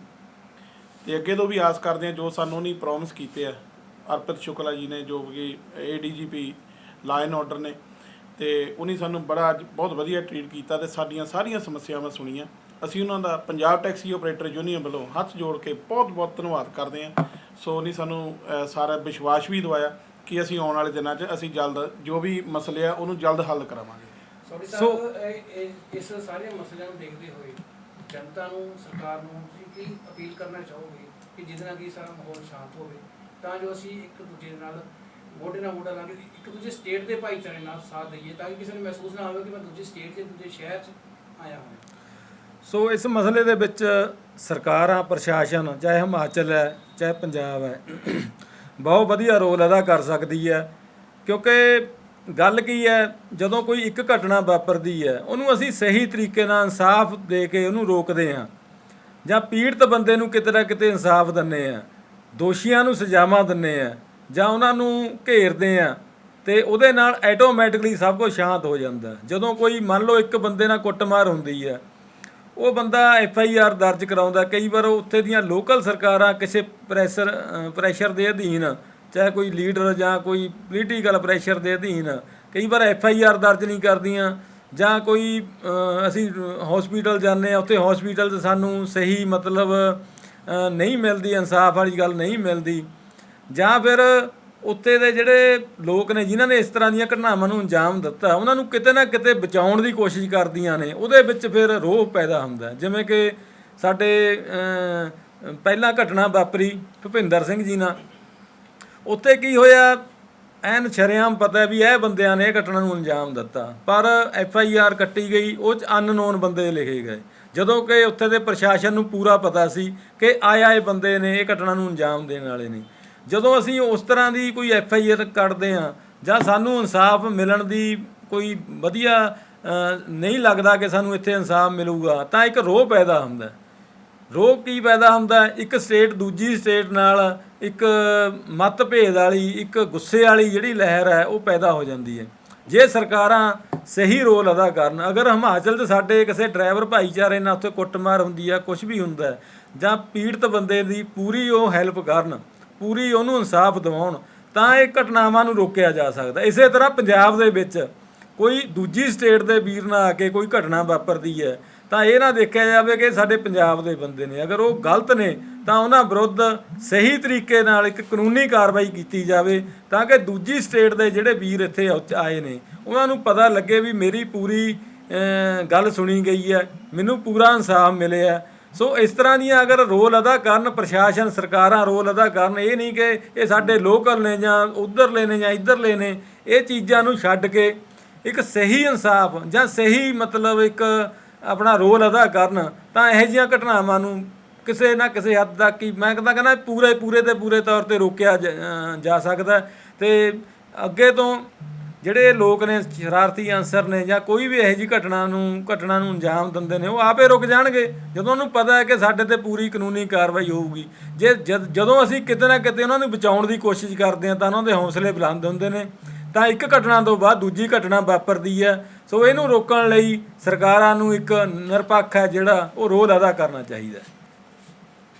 ਤੇ ਅੱਗੇ ਤੋਂ ਵੀ ਆਸ ਕਰਦੇ ਹਾਂ ਜੋ ਸਾਨੂੰ ਉਹਨੀ ਪ੍ਰੋਮਿਸ ਕੀਤੇ ਆ, ਅਰਪਿਤ ਸ਼ੁਕਲਾ ਜੀ ਨੇ ਜੋ ਕਿ ਏਡੀਜੀਪੀ ਲਾਇਨ ਆਰਡਰ ਨੇ, ਤੇ ਉਹਨੇ ਸਾਨੂੰ ਬੜਾ ਅੱਜ ਬਹੁਤ ਵਧੀਆ ਟ੍ਰੀਟ ਕੀਤਾ ਤੇ ਸਾਡੀਆਂ ਸਾਰੀਆਂ ਸਮੱਸਿਆਵਾਂ ਸੁਣੀਆਂ। ਅਸੀਂ ਉਹਨਾਂ ਦਾ ਪੰਜਾਬ ਟੈਕਸੀ ਆਪਰੇਟਰ ਯੂਨੀਅਨ ਵੱਲੋਂ ਹੱਥ ਜੋੜ ਕੇ ਬਹੁਤ ਬਹੁਤ ਧੰਨਵਾਦ ਕਰਦੇ ਹਾਂ। ਸੋ ਉਹਨੇ ਸਾਨੂੰ ਸਾਰਾ ਵਿਸ਼ਵਾਸ ਵੀ ਦਿਵਾਇਆ ਕਿ ਅਸੀਂ ਆਉਣ ਵਾਲੇ ਦਿਨਾਂ 'ਚ ਅਸੀਂ ਜਲਦ ਜੋ ਵੀ ਮਸਲੇ ਆ ਉਹਨੂੰ ਜਲਦ ਹੱਲ ਕਰਾਵਾਂਗੇ। ਸੌਰੀ ਸੋ- ਸਾਹਿਬ ਇਹ- ਇਹ- ਇਸ ਸਾਰੇ ਮਸਲਿਆਂ ਨੂੰ ਦੇਖਦੇ ਹੋਏ ਜਨਤਾ ਨੂੰ ਸਰਕਾਰ ਨੂੰ ਤੁਸੀਂ ਕੀ ਅਪੀਲ ਕਰਨਾ ਚਾਹੋਗੇ ਕਿ ਜਿਹਦੇ ਨਾਲ ਕਿ ਸਾਰਾ ਮਾਹੌਲ ਸ਼ਾਂਤ ਹੋਵੇ ਤਾਂ ਜੋ ਅਸੀਂ ਇੱਕ ਦੂਜੇ ਨਾਲ ਮੋਢੇ ਨਾਲ ਮੋਢਾ ਲਾ ਕੇ ਇੱਕ ਦੂਜੇ ਸਟੇਟ ਦੇ ਭਾਈਚਾਰੇ ਨਾਲ ਸਾਥ ਦਈਏ ਤਾਂ ਕਿ ਕਿਸੇ ਨੂੰ ਮਹਿਸੂਸ ਨਾ ਹੋਵੇ ਕਿ ਮੈਂ ਦੂਜੇ ਸਟੇਟ ਦੇ ਦੂਜੇ ਸ਼ਹਿਰ 'ਚ ਆਇਆ ਹਾਂ ਸੋ ਇਸ ਮਸਲੇ ਦੇ ਵਿੱਚ ਸਰਕਾਰਾਂ ਪ੍ਰਸ਼ਾਸਨ, ਚਾਹੇ ਹਿਮਾਚਲ ਹੈ, ਚਾਹੇ ਪੰਜਾਬ ਹੈ, ਬਹੁਤ ਵਧੀਆ ਰੋਲ ਅਦਾ ਕਰ ਸਕਦੀ ਹੈ। ਕਿਉਂਕਿ ਗੱਲ ਕੀ ਹੈ, ਜਦੋਂ ਕੋਈ ਇੱਕ ਘਟਨਾ ਵਾਪਰਦੀ ਹੈ, ਉਹਨੂੰ ਅਸੀਂ ਸਹੀ ਤਰੀਕੇ ਨਾਲ ਇਨਸਾਫ ਦੇ ਕੇ ਉਹਨੂੰ ਰੋਕਦੇ ਹਾਂ। ਜਾਂ ਪੀੜਤ ਬੰਦੇ ਨੂੰ ਕਿਤੇ ਨਾ ਕਿਤੇ ਇਨਸਾਫ ਦਿੰਦੇ ਆ ਦੋਸ਼ੀਆਂ ਨੂੰ ਸਜ਼ਾਵਾਂ ਦਿੰਨੇ ਆ ਜਾਂ ਉਹਨਾਂ ਨੂੰ ਘੇਰਦੇ ਆ ਤੇ ਉਹਦੇ ਨਾਲ ਆਟੋਮੈਟਿਕਲੀ ਸਭ ਕੁਝ ਸ਼ਾਂਤ ਹੋ ਜਾਂਦਾ। ਜਦੋਂ ਕੋਈ ਮੰਨ ਲਓ ਇੱਕ ਬੰਦੇ ਨਾਲ ਕੁੱਟਮਾਰ ਹੁੰਦੀ ਹੈ ਉਹ ਬੰਦਾ ਐਫ ਆਈ ਆਰ ਦਰਜ ਕਰਾਉਂਦਾ, ਕਈ ਵਾਰ ਉੱਥੇ ਦੀਆਂ ਲੋਕਲ ਸਰਕਾਰਾਂ ਕਿਸੇ ਪ੍ਰੈਸ਼ਰ ਪ੍ਰੈਸ਼ਰ ਦੇ ਅਧੀਨ, ਚਾਹੇ ਕੋਈ ਲੀਡਰ ਜਾਂ ਕੋਈ ਪੋਲੀਟੀਕਲ ਪ੍ਰੈਸ਼ਰ ਦੇ ਅਧੀਨ, ਕਈ ਵਾਰ ਐਫ ਆਈ ਆਰ ਦਰਜ ਨਹੀਂ ਕਰਦੀਆਂ, ਜਾਂ ਕੋਈ ਅਸੀਂ ਹਸਪੀਟਲ ਜਾਂਦੇ ਆ ਉੱਥੇ ਹਸਪੀਟਲ 'ਚ ਸਾਨੂੰ ਸਹੀ ਮਤਲਬ ਨਹੀਂ ਮਿਲਦੀ, ਇਨਸਾਫ ਵਾਲੀ ਗੱਲ ਨਹੀਂ ਮਿਲਦੀ, ਜਾਂ ਫਿਰ ਉੱਤੇ ਦੇ ਜਿਹੜੇ ਲੋਕ ਨੇ, ਜਿਨ੍ਹਾਂ ਨੇ ਇਸ ਤਰ੍ਹਾਂ ਦੀਆਂ ਘਟਨਾਵਾਂ ਨੂੰ ਅੰਜਾਮ ਦਿੱਤਾ, ਉਹਨਾਂ ਨੂੰ ਕਿਤੇ ਨਾ ਕਿਤੇ ਬਚਾਉਣ ਦੀ ਕੋਸ਼ਿਸ਼ ਕਰਦੀਆਂ ਨੇ। ਉਹਦੇ ਵਿੱਚ ਫਿਰ ਰੋਹ ਪੈਦਾ ਹੁੰਦਾ ਜਿਵੇਂ ਕਿ ਸਾਡੇ ਪਹਿਲਾਂ ਘਟਨਾ ਵਾਪਰੀ ਭੁਪਿੰਦਰ ਸਿੰਘ ਜੀ ਨਾਲ। ਉੱਥੇ ਕੀ ਹੋਇਆ? ਐਨ ਸ਼ਰੇਆਮ ਪਤਾ ਵੀ ਇਹ ਬੰਦਿਆਂ ਨੇ ਇਹ ਘਟਨਾ ਨੂੰ ਅੰਜਾਮ ਦਿੱਤਾ। ਪਰ ਐਫ ਆਈ ਆਰ ਕੱਟੀ ਗਈ, ਉਹ ਚ ਅਨਨੋਨ ਬੰਦੇ ਲਿਖੇ ਗਏ। ਜਦੋਂ ਕਿ ਉੱਥੇ ਦੇ ਪ੍ਰਸ਼ਾਸਨ ਨੂੰ ਪੂਰਾ ਪਤਾ ਸੀ ਕਿ ਆਏ ਆਏ ਬੰਦੇ ਨੇ ਇਹ ਘਟਨਾ ਨੂੰ ਅੰਜਾਮ ਦੇਣ ਵਾਲੇ ਨੇ। ਜਦੋਂ ਅਸੀਂ ਉਸ ਤਰ੍ਹਾਂ ਦੀ ਕੋਈ ਐਫ ਆਈ ਆਰ ਕੱਢਦੇ ਆ ਜਾਂ ਸਾਨੂੰ ਇਨਸਾਫ ਮਿਲਣ ਦੀ ਕੋਈ ਵਧੀਆ ਨਹੀਂ ਲੱਗਦਾ ਕਿ ਸਾਨੂੰ ਇੱਥੇ ਇਨਸਾਫ ਮਿਲੂਗਾ, ਤਾਂ ਇੱਕ ਰੋਹ ਪੈਦਾ ਹੁੰਦਾ ਰੋਹ ਕੀ ਪੈਦਾ ਹੁੰਦਾ ਇੱਕ ਸਟੇਟ ਦੂਜੀ ਸਟੇਟ ਨਾਲ ਇੱਕ ਮਤਭੇਦ ਵਾਲੀ, ਇੱਕ ਗੁੱਸੇ ਵਾਲੀ ਜਿਹੜੀ ਲਹਿਰ ਹੈ, ਉਹ ਪੈਦਾ ਹੋ ਜਾਂਦੀ ਹੈ। ਜੇ ਸਰਕਾਰਾਂ ਸਹੀ ਰੋਲ ਅਦਾ ਕਰਨ, ਅਗਰ ਹਿਮਾਚਲ 'ਚ ਸਾਡੇ ਕਿਸੇ ਡਰਾਈਵਰ ਭਾਈਚਾਰੇ ਨਾਲ ਉੱਥੇ ਕੁੱਟਮਾਰ ਹੁੰਦੀ ਆ ਕੁਝ ਵੀ ਹੁੰਦਾ ਜਾਂ ਪੀੜਤ ਬੰਦੇ ਦੀ ਪੂਰੀ ਉਹ ਹੈਲਪ ਕਰਨ ਪੂਰੀ ਉਹਨੂੰ ਇਨਸਾਫ ਦਿਵਾਉਣ, ਤਾਂ ਇਹ ਘਟਨਾਵਾਂ ਨੂੰ ਰੋਕਿਆ ਜਾ ਸਕਦਾ। ਇਸੇ ਤਰ੍ਹਾਂ ਪੰਜਾਬ ਦੇ ਵਿੱਚ ਕੋਈ ਦੂਜੀ ਸਟੇਟ ਦੇ ਵੀਰ ਨਾਲ ਆ ਕੇ ਕੋਈ ਘਟਨਾ ਵਾਪਰਦੀ ਹੈ, ਤਾਂ ਇਹ ਨਾ ਦੇਖਿਆ ਜਾਵੇ ਕਿ ਸਾਡੇ ਪੰਜਾਬ ਦੇ ਬੰਦੇ ਨੇ। ਅਗਰ ਉਹ ਗਲਤ ਨੇ, ਤਾਂ ਉਹਨਾਂ ਵਿਰੁੱਧ ਸਹੀ ਤਰੀਕੇ ਨਾਲ ਇੱਕ ਕਾਨੂੰਨੀ ਕਾਰਵਾਈ ਕੀਤੀ ਜਾਵੇ, ਤਾਂ ਕਿ ਦੂਜੀ ਸਟੇਟ ਦੇ ਜਿਹੜੇ ਵੀਰ ਇੱਥੇ ਆਏ ਨੇ, ਉਹਨਾਂ ਨੂੰ ਪਤਾ ਲੱਗੇ ਵੀ ਮੇਰੀ ਪੂਰੀ ਗੱਲ ਸੁਣੀ ਗਈ ਹੈ, ਮੈਨੂੰ ਪੂਰਾ ਇਨਸਾਫ ਮਿਲਿਆ ਸੋ ਇਸ ਤਰ੍ਹਾਂ ਦੀਆਂ ਅਗਰ ਰੋਲ ਅਦਾ ਕਰਨ, ਪ੍ਰਸ਼ਾਸਨ, ਸਰਕਾਰਾਂ ਰੋਲ ਅਦਾ ਕਰਨ, ਇਹ ਨਹੀਂ ਕਿ ਇਹ ਸਾਡੇ ਲੋਕਲ ਨੇ ਜਾਂ ਉਧਰਲੇ ਨੇ ਜਾਂ ਇਧਰਲੇ ਨੇ, ਇਹ ਚੀਜ਼ਾਂ ਨੂੰ ਛੱਡ ਕੇ ਇੱਕ ਸਹੀ ਇਨਸਾਫ ਜਾਂ ਸਹੀ ਮਤਲਬ ਇੱਕ ਆਪਣਾ ਰੋਲ ਅਦਾ ਕਰਨ, ਤਾਂ ਇਹੋ ਜਿਹੀਆਂ ਘਟਨਾਵਾਂ ਨੂੰ ਕਿਸੇ ਨਾ ਕਿਸੇ ਹੱਦ ਤੱਕ ਹੀ ਮੈਂ ਕਹਿੰਦਾ ਕਹਿੰਦਾ ਪੂਰੇ ਪੂਰੇ ਤੇ ਪੂਰੇ ਤੌਰ ਤੇ ਰੋਕਿਆ ਜ- ਜਾ ਸਕਦਾ ਹੈ। ਤੇ ਅੱਗੇ ਤੋਂ ਜਿਹੜੇ ਲੋਕ ਨੇ ਸ਼ਰਾਰਤੀ ਅਨਸਰ ਨੇ ਜਾਂ ਕੋਈ ਵੀ ਇਹੋ ਜਿਹੀ ਘਟਨਾ ਨੂੰ ਘਟਨਾ ਨੂੰ ਅੰਜਾਮ ਦਿੰਦੇ ਨੇ, ਉਹ ਆਪੇ ਰੁਕ ਜਾਣਗੇ। ਜਦੋਂ ਉਹਨੂੰ ਪਤਾ ਹੈ ਕਿ ਸਾਡੇ ਤੇ ਪੂਰੀ ਕਾਨੂੰਨੀ ਕਾਰਵਾਈ ਹੋਊਗੀ, ਜੇ ਜਦ- ਜਦੋਂ ਅਸੀਂ ਕਿਤੇ ਨਾ ਕਿਤੇ ਉਹਨਾਂ ਨੂੰ ਬਚਾਉਣ ਦੀ ਕੋਸ਼ਿਸ਼ ਕਰਦੇ ਹਾਂ, ਤਾਂ ਉਹਨਾਂ ਦੇ ਹੌਸਲੇ ਬੁਲੰਦ ਹੁੰਦੇ ਨੇ। ਤਾਂ ਇੱਕ ਘਟਨਾ ਤੋਂ ਬਾਅਦ ਦੂਜੀ ਘਟਨਾ ਵਾਪਰਦੀ ਹੈ। ਸੋ ਇਹਨੂੰ ਰੋਕਣ ਲਈ ਸਰਕਾਰਾਂ ਨੂੰ ਇੱਕ ਨਿਰਪੱਖ ਹੈ ਜਿਹੜਾ ਉਹ ਰੋਲ ਅਦਾ ਕਰਨਾ ਚਾਹੀਦਾ ਹੈ।